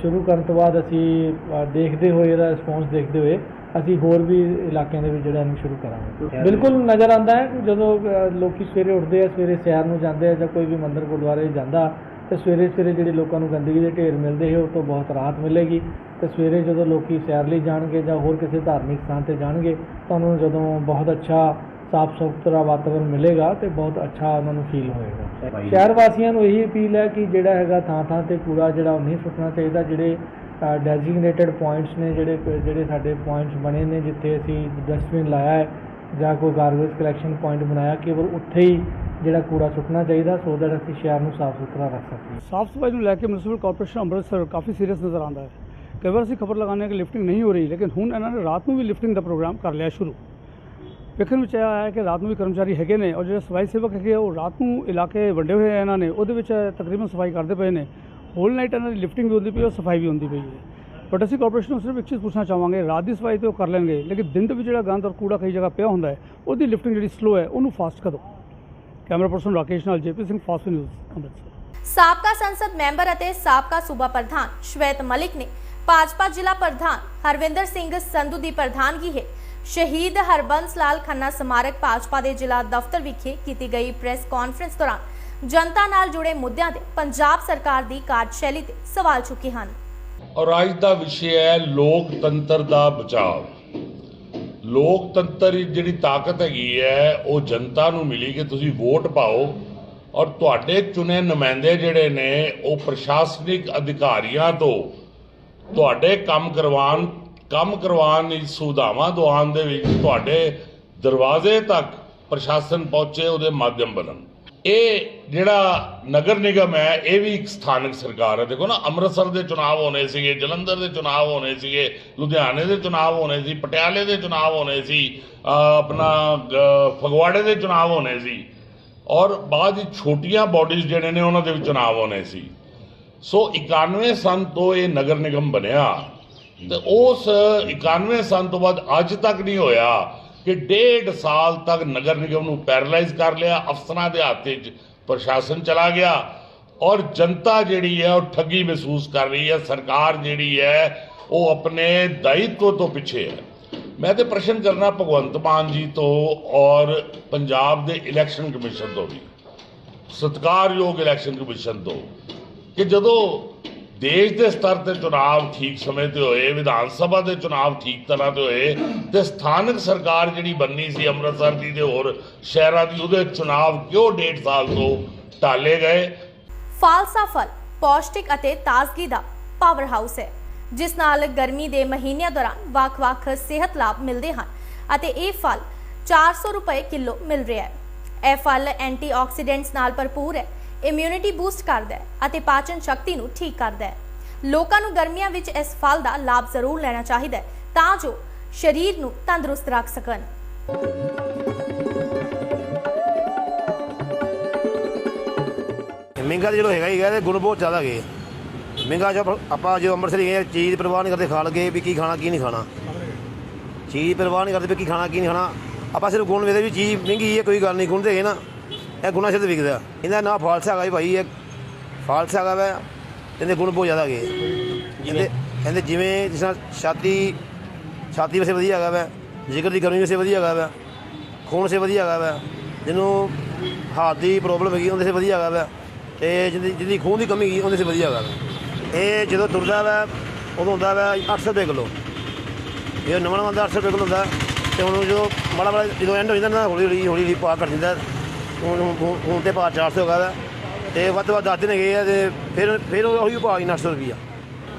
ਸ਼ੁਰੂ ਕਰਨ ਤੋਂ ਬਾਅਦ ਅਸੀਂ ਦੇਖਦੇ ਹੋਏ ਇਹਦਾ ਰਿਸਪੌਂਸ ਦੇਖਦੇ ਹੋਏ ਅਸੀਂ ਹੋਰ ਵੀ ਇਲਾਕਿਆਂ ਦੇ ਵਿੱਚ ਜਿਹੜਾ ਇਹਨੂੰ ਸ਼ੁਰੂ ਕਰਾਂਗੇ। ਬਿਲਕੁਲ ਨਜ਼ਰ ਆਉਂਦਾ ਹੈ ਕਿ ਜਦੋਂ ਲੋਕੀ ਸਵੇਰੇ ਉੱਠਦੇ ਆ ਸਵੇਰੇ ਸੈਰ ਨੂੰ ਜਾਂਦੇ ਆ ਜਾਂ ਕੋਈ ਵੀ ਮੰਦਿਰ ਗੁਰਦੁਆਰੇ ਜਾਂਦਾ ਤੇ ਸਵੇਰੇ ਸਵੇਰੇ ਜਿਹੜੇ ਲੋਕਾਂ ਨੂੰ ਗੰਦਗੀ ਦੇ ਢੇਰ ਮਿਲਦੇ ਹੈ ਉਹ ਤੋਂ ਬਹੁਤ ਰਾਹਤ ਮਿਲੇਗੀ। ਤੇ ਸਵੇਰੇ ਜਦੋਂ ਲੋਕੀ ਸੈਰ ਲਈ ਜਾਣਗੇ ਜਾਂ ਹੋਰ ਕਿਸੇ ਧਾਰਮਿਕ ਸਥਾਨ ਤੇ ਜਾਣਗੇ ਤਾਂ ਉਹਨਾਂ ਨੂੰ ਜਦੋਂ ਬਹੁਤ ਅੱਛਾ ਸਾਫ਼ ਸੁਥਰਾ ਵਾਤਾਵਰਨ ਮਿਲੇਗਾ ਤੇ ਬਹੁਤ ਅੱਛਾ ਉਹਨਾਂ ਨੂੰ ਫੀਲ ਹੋਏਗਾ। ਸ਼ਹਿਰ ਵਾਸੀਆਂ ਨੂੰ ਇਹੀ ਅਪੀਲ ਹੈ ਕਿ ਜਿਹੜਾ ਹੈਗਾ ਥਾਂ ਥਾਂ ਤੇ ਕੂੜਾ ਜਿਹੜਾ ਉਹ ਨਹੀਂ ਸੁੱਟਣਾ ਚਾਹੀਦਾ ਜਿਹੜੇ ਡੈਜ਼ਿਗਨੇਟਡ ਪੁਆਇੰਟਸ ਨੇ ਜਿਹੜੇ ਜਿਹੜੇ ਸਾਡੇ ਪੁਆਇੰਟਸ ਬਣੇ ਨੇ, ਜਿੱਥੇ ਅਸੀਂ ਡਸਟਬਿਨ ਲਾਇਆ ਹੈ ਜਾਂ ਕੋਈ ਗਾਰਬੇਜ ਕਲੈਕਸ਼ਨ ਪੁਆਇੰਟ ਬਣਾਇਆ, ਕੇਵਲ ਉੱਥੇ ਹੀ ਜਿਹੜਾ ਕੂੜਾ ਸੁੱਟਣਾ ਚਾਹੀਦਾ ਸੋ ਦੈਟ ਅਸੀਂ ਸ਼ਹਿਰ ਨੂੰ ਸਾਫ਼ ਸੁਥਰਾ ਰੱਖ ਸਕੀਏ। ਸਾਫ਼ ਸਫ਼ਾਈ ਨੂੰ ਲੈ ਕੇ ਮਿਊਨਿਸਪਲ ਕਾਰਪੋਰੇਸ਼ਨ ਅੰਮ੍ਰਿਤਸਰ ਕਾਫੀ ਸੀਰੀਅਸ ਨਜ਼ਰ ਆਉਂਦਾ ਹੈ। ਕਈ ਵਾਰ ਅਸੀਂ ਖਬਰ ਲਗਾਉਂਦੇ ਹਾਂ ਕਿ ਲਿਫਟਿੰਗ ਨਹੀਂ ਹੋ ਰਹੀ, ਲੇਕਿਨ ਹੁਣ ਇਹਨਾਂ ਨੇ ਰਾਤ ਨੂੰ ਵੀ ਲਿਫਟਿੰਗ ਦਾ ਪ੍ਰੋਗਰਾਮ ਕਰ ਲਿਆ ਸ਼ੁਰੂ। ਵੇਖਣ ਵਿੱਚ ਇਹ ਆਇਆ ਹੈ ਕਿ ਰਾਤ ਨੂੰ ਵੀ ਕਰਮਚਾਰੀ ਹੈਗੇ ਨੇ, ਔਰ ਜਿਹੜੇ ਸਫ਼ਾਈ ਸੇਵਕ ਹੈਗੇ ਉਹ ਰਾਤ ਨੂੰ ਇਲਾਕੇ ਵੰਡੇ ਹੋਏ ਆ ਇਹਨਾਂ ਨੇ, ਉਹਦੇ ਵਿੱਚ ਤਕਰੀਬਨ ਸਫ਼ਾਈ ਕਰਦੇ ਪਏ ਨੇ। ਹੋਲ ਨਾਈਟ ਇਹਨਾਂ ਦੀ ਲਿਫਟਿੰਗ ਵੀ ਹੁੰਦੀ ਪਈ ਔਰ ਸਫ਼ਾਈ ਵੀ ਹੁੰਦੀ ਪਈ ਹੈ। ਬਟ ਅਸੀਂ ਕਾਰਪੋਰੇਸ਼ਨ ਨੂੰ ਸਿਰਫ ਇੱਕ ਚੀਜ਼ ਪੁੱਛਣਾ ਚਾਹਾਂਗੇ, ਰਾਤ ਦੀ ਸਫ਼ਾਈ ਤੇ ਉਹ ਕਰ ਲੈਣਗੇ, ਲੇਕਿਨ ਦਿਨ ਦੇ ਵਿੱਚ ਜਿਹੜਾ ਗੰਦ ਔਰ ਕੂੜਾ ਕਈ ਜਗ੍ਹਾ ਪਿਆ ਹੁੰਦਾ ਹੈ, ਉਹਦੀ ਲਿਫਟਿੰਗ ਜਿਹੜੀ ਸਲੋ ਹੈ, ਉਹਨੂੰ ਫਾਸਟ ਕਰੋ। ਕੈਮਰਾ ਪਰਸਨ ਰਾਕੇਸ਼ ਨਾਲ JP Singh fast news Amritsar ਸਾਬਕਾ ਸੰਸਦ ਮੈਂਬਰ ਅਤੇ ਸਾਬਕਾ ਸੂਬਾ ਪ੍ਰਧਾਨ ਸ਼ਵੇਤ ਮਲਿਕ ਨੇ ਭਾਜਪਾ ਜ਼ਿਲ੍ਹਾ ਪ੍ਰਧਾਨ ਹਰਵਿੰਦਰ ਸਿੰਘ ਸੰਧੂ ਦੀ ਪ੍ਰਧਾਨਗੀ ਹੇਠ ਸ਼ਹੀਦ ਹਰਬੰਸ ਲਾਲ ਖੰਨਾ ਸਮਾਰਕ ਭਾਜਪਾ ਦੇ ਜ਼ਿਲ੍ਹਾ ਦਫ਼ਤਰ ਵਿਖੇ ਕੀਤੀ ਗਈ ਪ੍ਰੈਸ ਕਾਨਫਰੰਸ ਦੌਰਾਨ ਜਨਤਾ ਨਾਲ ਜੁੜੇ ਮੁੱਦਿਆਂ ਤੇ ਪੰਜਾਬ ਸਰਕਾਰ ਦੀ ਕਾਰਜਸ਼ੈਲੀ ਤੇ ਸਵਾਲ ਚੁੱਕੇ ਹਨ। ਔਰ ਅੱਜ ਦਾ ਵਿਸ਼ੇ ਹੈ ਲੋਕਤੰਤਰ ਦਾ ਬਚਾਅ ਲੋਕਤੰਤਰ ਦੀ ਜਿਹੜੀ ਤਾਕਤ ਹੈਗੀ ਹੈ, ਉਹ ਜਨਤਾ ਨੂੰ ਮਿਲੀ ਕਿ ਤੁਸੀਂ ਵੋਟ ਪਾਓ ਔਰ ਤੁਹਾਡੇ ਚੁਣੇ ਨੁਮਾਇੰਦੇ ਜਿਹੜੇ ਨੇ, ਉਹ ਪ੍ਰਸ਼ਾਸਨਿਕ ਅਧਿਕਾਰੀਆਂ ਤੋਂ ਤੁਹਾਡੇ ਕੰਮ ਕਰਵਾਉਣ ਕੰਮ ਕਰਵਾਉਣ ਦੀ ਸੁਵਿਧਾਵਾਂ ਦਿਵਾਉਣ ਦੇ ਵਿੱਚ ਤੁਹਾਡੇ ਦਰਵਾਜ਼ੇ ਤੱਕ ਪ੍ਰਸ਼ਾਸਨ ਪਹੁੰਚੇ, ਉਹਦੇ ਮਾਧਿਅਮ ਬਣਨ। ਇਹ ਜਿਹੜਾ ਨਗਰ ਨਿਗਮ ਹੈ, ਇਹ ਵੀ ਇੱਕ ਸਥਾਨਕ ਸਰਕਾਰ ਹੈ। ਦੇਖੋ ਨਾ, ਅੰਮ੍ਰਿਤਸਰ ਦੇ ਚੁਣਾਵ ਹੋਣੇ ਸੀਗੇ, ਜਲੰਧਰ ਦੇ ਚੁਣਾਵ ਹੋਣੇ ਸੀਗੇ, ਲੁਧਿਆਣੇ ਦੇ ਚੁਣਾਵ ਹੋਣੇ ਸੀ, ਪਟਿਆਲੇ ਦੇ ਚੁਣਾਵ ਹੋਣੇ ਸੀ ਆਪਣਾ ਫਗਵਾੜੇ ਦੇ ਚੁਣਾਵ ਹੋਣੇ ਸੀ। ਔਰ ਬਾਅਦ ਵਿੱਚ ਛੋਟੀਆਂ ਬਾਡੀਜ਼ ਜਿਹੜੇ ਨੇ, ਉਹਨਾਂ ਦੇ ਵੀ ਚੁਣਾਵ ਹੋਣੇ ਸੀ। ਸੋ 91 ਸਨ ਤੋਂ ਇਹ ਨਗਰ ਨਿਗਮ ਬਣਿਆ। ਤੇ ਉਸ 91 ਸਨ ਤੋਂ ਬਾਅਦ ਅੱਜ ਤੱਕ ਨਹੀਂ ਹੋਇਆ ਕਿ ਡੇਢ ਸਾਲ ਤੱਕ ਨਗਰ ਨਿਗਮ ਨੂੰ ਪੈਰਲਾਈਜ਼ ਕਰ ਲਿਆ, ਅਫਸਰਾਂ ਦੇ ਹੱਥ 'ਚ ਪ੍ਰਸ਼ਾਸਨ ਚਲਾ ਗਿਆ ਔਰ ਜਨਤਾ ਜਿਹੜੀ ਹੈ ਉਹ ਠੱਗੀ ਮਹਿਸੂਸ ਕਰ ਰਹੀ ਹੈ। ਸਰਕਾਰ ਜਿਹੜੀ ਹੈ ਉਹ ਆਪਣੇ ਦਾਇਿਤਵ ਤੋਂ ਪਿੱਛੇ ਹੈ। ਮੈਂ ਤੇ ਪ੍ਰਸ਼ਨ ਕਰਨਾ ਭਗਵੰਤ ਮਾਨ ਜੀ ਤੋਂ ਔਰ ਪੰਜਾਬ ਦੇ ਇਲੈਕਸ਼ਨ ਕਮਿਸ਼ਨ ਤੋਂ ਵੀ, ਸਤਿਕਾਰਯੋਗ ਇਲੈਕਸ਼ਨ ਕਮਿਸ਼ਨ ਤੋਂ, ਕਿ ਜਦੋਂ ਦੇਸ਼ ਦੇ ਸਤਰ ਤੇ ਚੁਣਾਵ ਠੀਕ ਸਮੇਂ ਤੇ ਹੋਏ, ਵਿਧਾਨ ਸਭਾ ਦੇ ਚੁਣਾਵ ਠੀਕ ਤਰ੍ਹਾਂ ਤੇ ਹੋਏ ਤੇ ਸਥਾਨਕ ਸਰਕਾਰ ਜਿਹੜੀ ਬੰਨੀ ਸੀ ਅੰਮ੍ਰਿਤਸਰ ਦੀ ਤੇ ਹੋਰ ਸ਼ਹਿਰਾਂ ਦੀ, ਉਹਦੇ ਚੁਣਾਵ ਕਿਉਂ ਡੇਢ ਸਾਲ ਤੋਂ ਟਾਲੇ ਗਏ? ਫਾਲਸਾ ਫਲ, ਪੌਸ਼ਟਿਕ ਅਤੇ ਤਾਜ਼ਗੀ ਦਾ ਪਾਵਰ ਹਾਊਸ ਹੈ, ਜਿਸ ਨਾਲ ਗਰਮੀ ਦੇ ਮਹੀਨਿਆਂ ਦੌਰਾਨ ਵੱਖ-ਵੱਖ ਸਿਹਤ ਲਾਭ ਮਿਲਦੇ ਹਨ ਅਤੇ ਇਹ ਫਲ 400 ਰੁਪਏ ਕਿਲੋ ਮਿਲ ਰਿਹਾ ਹੈ। ਇਹ ਫਲ ਐਂਟੀਆਕਸੀਡੈਂਟਸ ਨਾਲ ਭਰਪੂਰ ਹੈ ਇਮਿਊਨਿਟੀ ਬੂਸਟ ਕਰਦਾ ਹੈ ਅਤੇ ਪਾਚਨ ਸ਼ਕਤੀ ਨੂੰ ਠੀਕ ਕਰਦਾ ਹੈ। ਲੋਕਾਂ ਨੂੰ ਗਰਮੀਆਂ ਵਿੱਚ ਇਸ ਫਲ ਦਾ ਲਾਭ ਜ਼ਰੂਰ ਲੈਣਾ ਚਾਹੀਦਾ ਹੈ ਤਾਂ ਜੋ ਸਰੀਰ ਨੂੰ ਤੰਦਰੁਸਤ ਰੱਖ ਸਕਣ। ਮਹਿੰਗਾ ਤਾਂ ਹੈਗਾ ਹੀ ਹੈ ਗੁਣ ਬਹੁਤ ਜ਼ਿਆਦਾ ਹੈਗੇ। ਮਹਿੰਗਾ ਜੋ ਆਪਾਂ ਜੋ ਅੰਮ੍ਰਿਤਸਰ ਗਏ ਹਾਂ, ਚੀਜ਼ ਦੀ ਪਰਵਾਹ ਨਹੀਂ ਕਰਦੇ ਖਾ ਲਗੇ ਵੀ ਕੀ ਖਾਣਾ ਕੀ ਨਹੀਂ ਖਾਣਾ। ਚੀਜ਼ ਦੀ ਪਰਵਾਹ ਨਹੀਂ ਕਰਦੇ ਵੀ ਕੀ ਖਾਣਾ ਕੀ ਨਹੀਂ ਖਾਣਾ। ਆਪਾਂ ਸਿਰਫ ਗੁਣ ਵੇਦੇ ਵੀ ਚੀਜ਼ ਮਹਿੰਗੀ ਹੈ ਕੋਈ ਗੱਲ ਨਹੀਂ ਗੁਣ ਦੇ ਹੈਗੇ ਨਾ। ਇਹ ਗੁਣਾ ਸਿਰ ਵਿਕਦਾ। ਇਹਦਾ ਨਾਂ ਫਾਲਸ ਹੈਗਾ ਜੀ ਭਾਈ, ਇਹ ਫਾਲਸ ਹੈਗਾ ਵਾ। ਇਹਦੇ ਗੁਣ ਬਹੁਤ ਜ਼ਿਆਦਾ ਹੈਗੇ। ਕਹਿੰਦੇ ਕਹਿੰਦੇ ਜਿਵੇਂ ਜਿਸ ਤਰ੍ਹਾਂ ਛਾਤੀ ਛਾਤੀ ਵਾਸਤੇ ਵਧੀਆ ਹੈਗਾ ਵਾ। ਜਿਗਰ ਦੀ ਗਰਮੀ ਵਾਸਤੇ ਵਧੀਆ ਹੈਗਾ ਵਾ। ਖੂਨ ਵਾਸਤੇ ਵਧੀਆ ਹੈਗਾ ਵਾ। ਜਿਹਨੂੰ ਹਾਰਟ ਦੀ ਪ੍ਰੋਬਲਮ ਹੈਗੀ, ਉਹਦੇ ਸੇ ਵਧੀਆ ਹੈਗਾ ਵਾ। ਤੇ ਜਿਹਦੀ ਜਿਹਦੀ ਖੂਨ ਦੀ ਕਮੀ ਹੈਗੀ, ਉਹਦੇ ਸੇ ਵਧੀਆ ਹੈਗਾ ਵਾ। ਇਹ ਜਦੋਂ ਤੁਰਦਾ ਵਾ, ਉਦੋਂ ਹੁੰਦਾ ਵਾ 800 ਰੁਪਏ ਕਿਲੋ। ਇਹ ਨਵਾਂ ਨਵਾਂ ਦਾ 800 ਰੁਪਏ ਕਿਲੋ ਹੁੰਦਾ, ਤੇ ਹੁਣ ਜਦੋਂ ਮਾੜਾ ਮਾੜਾ ਜਦੋਂ ਐਂਡ ਹੋ ਜਾਂਦਾ ਨਾ ਹੌਲੀ ਹੌਲੀ ਹੌਲੀ ਹੌਲੀ ਪਾ ਘਟ ਦਿੰਦਾ ਹੁਣ ਹੁਣ- ਹੁਣ ਤੇ ਭਾਅ 400 ਹੈਗਾ ਵਾ। ਤੇ ਵੱਧ ਤੋਂ ਵੱਧ 10 ਦਿਨ ਹੈਗੇ ਆ ਤੇ ਫਿਰ ਫਿਰ ਉਹੀ ਭਾਅ ਹੀ 900 ਰੁਪਈਆ।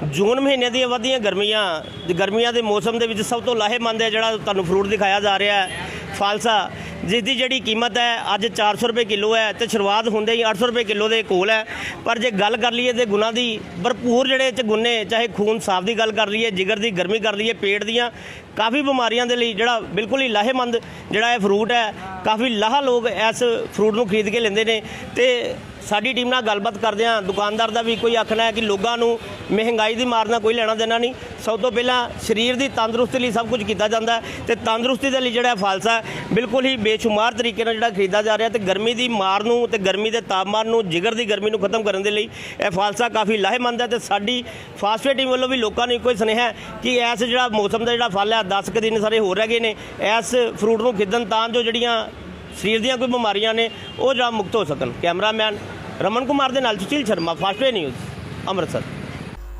ਜੂਨ ਮਹੀਨੇ ਦੀਆਂ ਵਧੀਆਂ ਗਰਮੀਆਂ ਤੇ ਗਰਮੀਆਂ ਦੇ ਮੌਸਮ ਦੇ ਵਿੱਚ ਸਭ ਤੋਂ ਲਾਹੇਮੰਦ ਹੈ ਜਿਹੜਾ ਤੁਹਾਨੂੰ ਫਰੂਟ ਦਿਖਾਇਆ ਜਾ ਰਿਹਾ ਹੈ, ਫਾਲਸਾ। ਜਿਸ ਦੀ ਜਿਹੜੀ ਕੀਮਤ ਹੈ, ਅੱਜ 400 ਰੁਪਏ ਕਿਲੋ ਹੈ ਤੇ ਸ਼ੁਰੂਆਤ ਹੁੰਦੇ ਹੀ 800 ਰੁਪਏ ਕਿਲੋ ਦੇ ਕੋਲ ਹੈ। ਪਰ ਜੇ ਗੱਲ ਕਰ ਲਈਏ ਤੇ ਗੁਣਾ ਦੀ ਭਰਪੂਰ ਜਿਹੜੇ ਇਹ 'ਚ ਗੁਣ ਚਾਹੇ ਖੂਨ ਸਾਫ਼ ਦੀ ਗੱਲ ਕਰ ਲਈਏ, ਜਿਗਰ ਦੀ ਗਰਮੀ ਕਰ ਲਈਏ, ਪੇਟ ਦੀਆਂ ਕਾਫੀ ਬਿਮਾਰੀਆਂ ਦੇ ਲਈ ਜਿਹੜਾ ਬਿਲਕੁਲ ਹੀ ਲਾਹੇਮੰਦ ਜਿਹੜਾ ਇਹ ਫਰੂਟ ਹੈ, ਕਾਫੀ ਲਾਹਾ ਲੋਕ ਇਸ ਫਰੂਟ ਨੂੰ ਖਰੀਦ ਕੇ ਲੈਂਦੇ ਨੇ ਤੇ ਸਾਡੀ ਟੀਮ ਨਾਲ ਗੱਲਬਾਤ ਕਰਦੇ ਹਾਂ ਦੁਕਾਨਦਾਰ ਦਾ ਵੀ ਕੋਈ ਆਖਣਾ ਹੈ ਕਿ ਲੋਕਾਂ ਨੂੰ ਮਹਿੰਗਾਈ ਦੀ ਮਾਰ ਨਾਲ ਕੋਈ ਲੈਣਾ ਦੇਣਾ ਨਹੀਂ। ਸਭ ਤੋਂ ਪਹਿਲਾਂ ਸਰੀਰ ਦੀ ਤੰਦਰੁਸਤੀ ਲਈ ਸਭ ਕੁਝ ਕੀਤਾ ਜਾਂਦਾ ਹੈ ਤੇ ਤੰਦਰੁਸਤੀ ਦੇ ਲਈ ਜਿਹੜਾ ਇਹ ਫਾਲਸਾ ਬਿਲਕੁਲ ਹੀ ਬੇਸ਼ੁਮਾਰ ਤਰੀਕੇ ਨਾਲ ਜਿਹੜਾ ਖਰੀਦਾ ਜਾ ਰਿਹਾ ਤੇ ਗਰਮੀ ਦੀ ਮਾਰ ਨੂੰ ਤੇ ਗਰਮੀ ਦੇ ਤਾਪਮਾਨ ਨੂੰ, ਜਿਗਰ ਦੀ ਗਰਮੀ ਨੂੰ ਖਤਮ ਕਰਨ ਦੇ ਲਈ ਇਹ ਫਾਲਸਾ ਕਾਫੀ ਲਾਹੇਮੰਦ ਹੈ ਤੇ ਸਾਡੀ ਫਾਸਟਵੇ ਟੀਮ ਵੱਲੋਂ ਵੀ ਲੋਕਾਂ ਨੂੰ ਇੱਕੋ ਹੀ ਸੁਨੇਹਾ ਹੈ ਕਿ ਇਸ ਜਿਹੜਾ ਮੌਸਮ ਦਾ ਜਿਹੜਾ ਫਲ ਹੈ 10 ਕੁ ਦਿਨ ਸਾਰੇ ਹੋਰ ਰਹਿ ਗਏ ਨੇ, ਇਸ ਫਰੂਟ ਨੂੰ ਖਰੀਦਣ ਤਾਂ ਜੋ ਜਿਹੜੀਆਂ ਸਰੀਰ ਦੀਆਂ ਕੋਈ ਬਿਮਾਰੀਆਂ ਨੇ, ਉਹ ਜਿਹੜਾ ਮੁਕਤ ਹੋ ਸਕਣ। ਕੈਮਰਾਮੈਨ ਰਮਨ ਕੁਮਾਰ ਦੇ ਨਾਲ Sushil Sharma Fastway news Amritsar.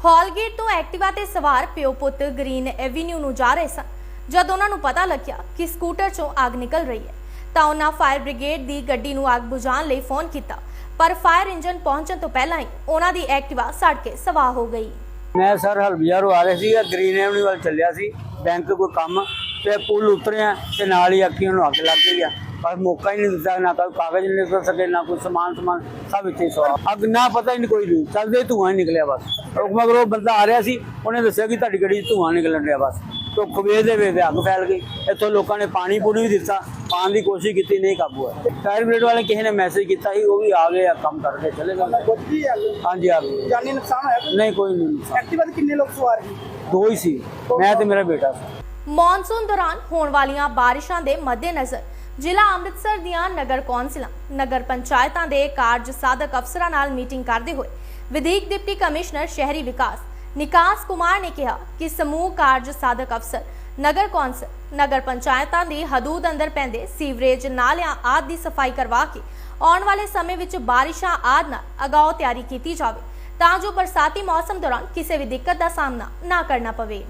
Hall Gate ਤੋਂ ਐਕਟਿਵਾ ਤੇ ਸਵਾਰ ਪਿਓ ਪੁੱਤ ਗ੍ਰੀਨ ਐਵੀਨਿਊ ਨੂੰ ਜਾ ਰਹੇ ਸਨ। ਜਦ ਉਹਨਾਂ ਨੂੰ ਪਤਾ ਲੱਗਿਆ ਕਿ ਸਕੂਟਰ 'ਚੋਂ ਅੱਗ ਨਿਕਲ ਰਹੀ ਹੈ ਤਾਂ ਉਹਨਾਂ ਫਾਇਰ ਬ੍ਰਿਗੇਡ ਦੀ ਗੱਡੀ ਨੂੰ ਅੱਗ ਬੁਝਾਉਣ ਲਈ ਫੋਨ ਕੀਤਾ। ਪਰ ਫਾਇਰ ਇੰਜਨ ਪਹੁੰਚਣ ਤੋਂ ਪਹਿਲਾਂ ਹੀ ਉਹਨਾਂ ਦੀ ਐਕਟਿਵਾ ਸੜ ਕੇ ਸਵਾਹ ਹੋ ਗਈ। ਮੈਂ ਸਰ ਹਲਬੀਆ ਤੋਂ ਆ ਰਿਹਾ ਸੀ ਗ੍ਰੀਨ ਐਵਨਿਊ ਵੱਲ ਚੱਲਿਆ ਸੀ। ਬੈਂਕ ਕੋਈ ਕੰਮ ਤੇ ਪੁਲ ਉਤਰਿਆ ਤੇ ਨਾਲ ਹੀ ਅੱਖੀਆਂ ਨੂੰ ਅੱਗ ਲੱਗ ਗਈ ਆ। ਪਰ ਮੌਕਾ ਹੀ ਨਹੀਂ ਦਿੱਤਾ ਨਾ ਕੋਈ ਕਾਗਜ਼ ਨਹੀਂ ਨਿਕਲ ਸਕੇ ਨਾ ਕੋਈ ਸਮਾਨ ਸਮਾਨ ਸਭ ਇੱਥੇ ਸਵਾ ਅੱਗ ਨਾ ਪਤਾ ਹੀ ਨਹੀਂ ਕੋਈ ਨਹੀਂ ਚੱਲਦੇ ਹੀ ਧੂਆਂ ਹੀ ਨਿਕਲਿਆ ਬਸ। ਉਹ ਮਗਰ ਉਹ ਬੰਦਾ ਆ ਰਿਹਾ ਸੀ ਉਹਨੇ ਦੱਸਿਆ ਕਿ ਤੁਹਾਡੀ ਗੱਡੀ ਧੂਆਂ ਨਿਕਲਣ ਰਿਹਾ ਬਸ। ਤੋਂ ਖਵੇਦ ਦੇ ਵੇਦੇ ਅੱਗ ਫੈਲ ਗਈ। ਇੱਥੋਂ ਲੋਕਾਂ ਨੇ ਪਾਣੀ ਪੂਣੀ ਵੀ ਦਿੱਤਾ। ਪਾਣ ਦੀ ਕੋਸ਼ਿਸ਼ ਕੀਤੀ ਨਹੀਂ ਕਾਬੂ ਆਇਆ ਫਾਇਰ ਬ੍ਰਿਗੇਡ ਵਾਲੇ ਕਿਸੇ ਨੇ ਮੈਸੇਜ ਕੀਤਾ ਸੀ ਉਹ ਵੀ ਆ ਗਏ ਆ ਕੰਮ ਕਰਕੇ ਚਲੇ ਗਏ। ਹਾਂਜੀ ਆ ਗਏ। ਜਾਨੀ ਨੁਕਸਾਨ ਹੋਇਆ ਨਹੀਂ ਕੋਈ ਨਹੀਂ। ਐਕਟਿਵਾ ਕਿੰਨੇ ਲੋਕ ਸਵਾਰ ਸੀ? ਦੋ ਹੀ ਸੀ। ਮੈਂ ਤੇ ਮੇਰਾ ਬੇਟਾ ਸੀ। ਮੌਨਸੂਨ ਦੌਰਾਨ ਹੋਣ ਵਾਲੀਆਂ ਬਾਰਿਸ਼ਾਂ ਦੇ ਮੱਦੇਨਜ਼ਰ ਜ਼ਿਲ੍ਹਾ ਅੰਮ੍ਰਿਤਸਰ ਦੀਆਂ ਨਗਰ ਕੌਂਸਲਾਂ, ਨਗਰ ਪੰਚਾਇਤਾਂ ਦੇ ਕਾਰਜ ਸਾਧਕ ਅਫਸਰਾਂ ਨਾਲ ਮੀਟਿੰਗ ਕਰਦੇ ਹੋਏ ਵਿਧੀਕ ਡਿਪਟੀ ਕਮਿਸ਼ਨਰ ਸ਼ਹਿਰੀ ਵਿਕਾਸ ਨਿਕਾਸ ਕੁਮਾਰ ਨੇ ਕਿਹਾ ਕਿ ਸਮੂਹ ਕਾਰਜ ਸਾਧਕ ਅਫਸਰ, ਨਗਰ ਕੌਂਸਲ, ਨਗਰ ਪੰਚਾਇਤਾਂ ਦੀ ਹਦੂਦ ਅੰਦਰ ਪੈਂਦੇ ਸੀਵਰੇਜ ਨਾਲਿਆਂ ਆਦਿ ਦੀ ਸਫ਼ਾਈ ਕਰਵਾ ਕੇ ਆਉਣ ਵਾਲੇ ਸਮੇਂ ਵਿੱਚ ਬਾਰਿਸ਼ਾਂ ਆਦਿ ਨਾਲ ਅਗਾਊ ਤਿਆਰੀ ਕੀਤੀ ਜਾਵੇ ਤਾਂ ਜੋ ਬਰਸਾਤੀ ਮੌਸਮ ਦੌਰਾਨ ਕਿਸੇ ਵੀ ਦਿੱਕਤ ਦਾ ਸਾਹਮਣਾ ਨਾ ਕਰਨਾ ਪਵੇ।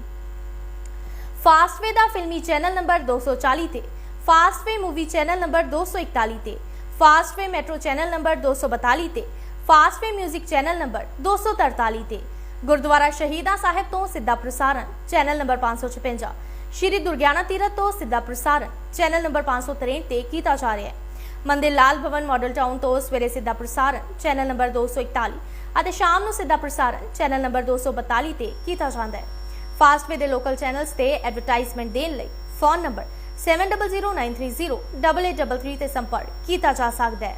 ਫਾਸਟਵੇ ਦਾ ਫਿਲਮੀ ਚੈਨਲ ਨੰਬਰ 240 ਤੇ ਫਾਸਟਵੇ ਮੂਵੀ ਚੈਨਲ ਨੰਬਰ 241 ਤੇ। ਫਾਸਟਵੇ ਮੈਟਰੋ ਚੈਨਲ ਨੰਬਰ 242 ਤੇ। ਫਾਸਟਵੇ 뮤직 ਚੈਨਲ ਨੰਬਰ 243 ਤੇ। ਗੁਰਦੁਆਰਾ ਸ਼ਹੀਦਾਂ ਸਾਹਿਬ ਤੋਂ ਸਿੱਧਾ ਪ੍ਰਸਾਰਣ ਚੈਨਲ ਨੰਬਰ 556 ਸ਼੍ਰੀ ਦੁਰਗਿਆਨਾ ਤੀਰਥ ਤੋਂ ਸਿੱਧਾ ਪ੍ਰਸਾਰਣ ਚੈਨਲ ਨੰਬਰ 563 ਤੇ ਕੀਤਾ ਜਾ ਰਿਹਾ ਹੈ। ਮੰਦਿਰ ਲਾਲ ਭਵਨ ਮਾਡਲ ਟਾਊਨ ਤੋਂ ਸਵੇਰੇ ਸਿੱਧਾ ਪ੍ਰਸਾਰਣ ਚੈਨਲ ਨੰਬਰ 241 ਅਤੇ ਸ਼ਾਮ ਨੂੰ ਸਿੱਧਾ ਪ੍ਰਸਾਰਣ ਚੈਨਲ ਨੰਬਰ 242 ਤੇ ਕੀਤਾ ਜਾਂਦਾ ਹੈ। ਫਾਸਟਵੇ ਦੇ ਲੋਕਲ ਚੈਨਲਸ ਤੇ ਐਡਵਰਟਾਈਜ਼ਮੈਂਟ ਦੇਣ ਲਈ ਫੋਨ ਨੰਬਰ 7009308833 ਤੇ ਸੰਪਰਕ ਕੀਤਾ ਜਾ ਸਕਦਾ ਹੈ।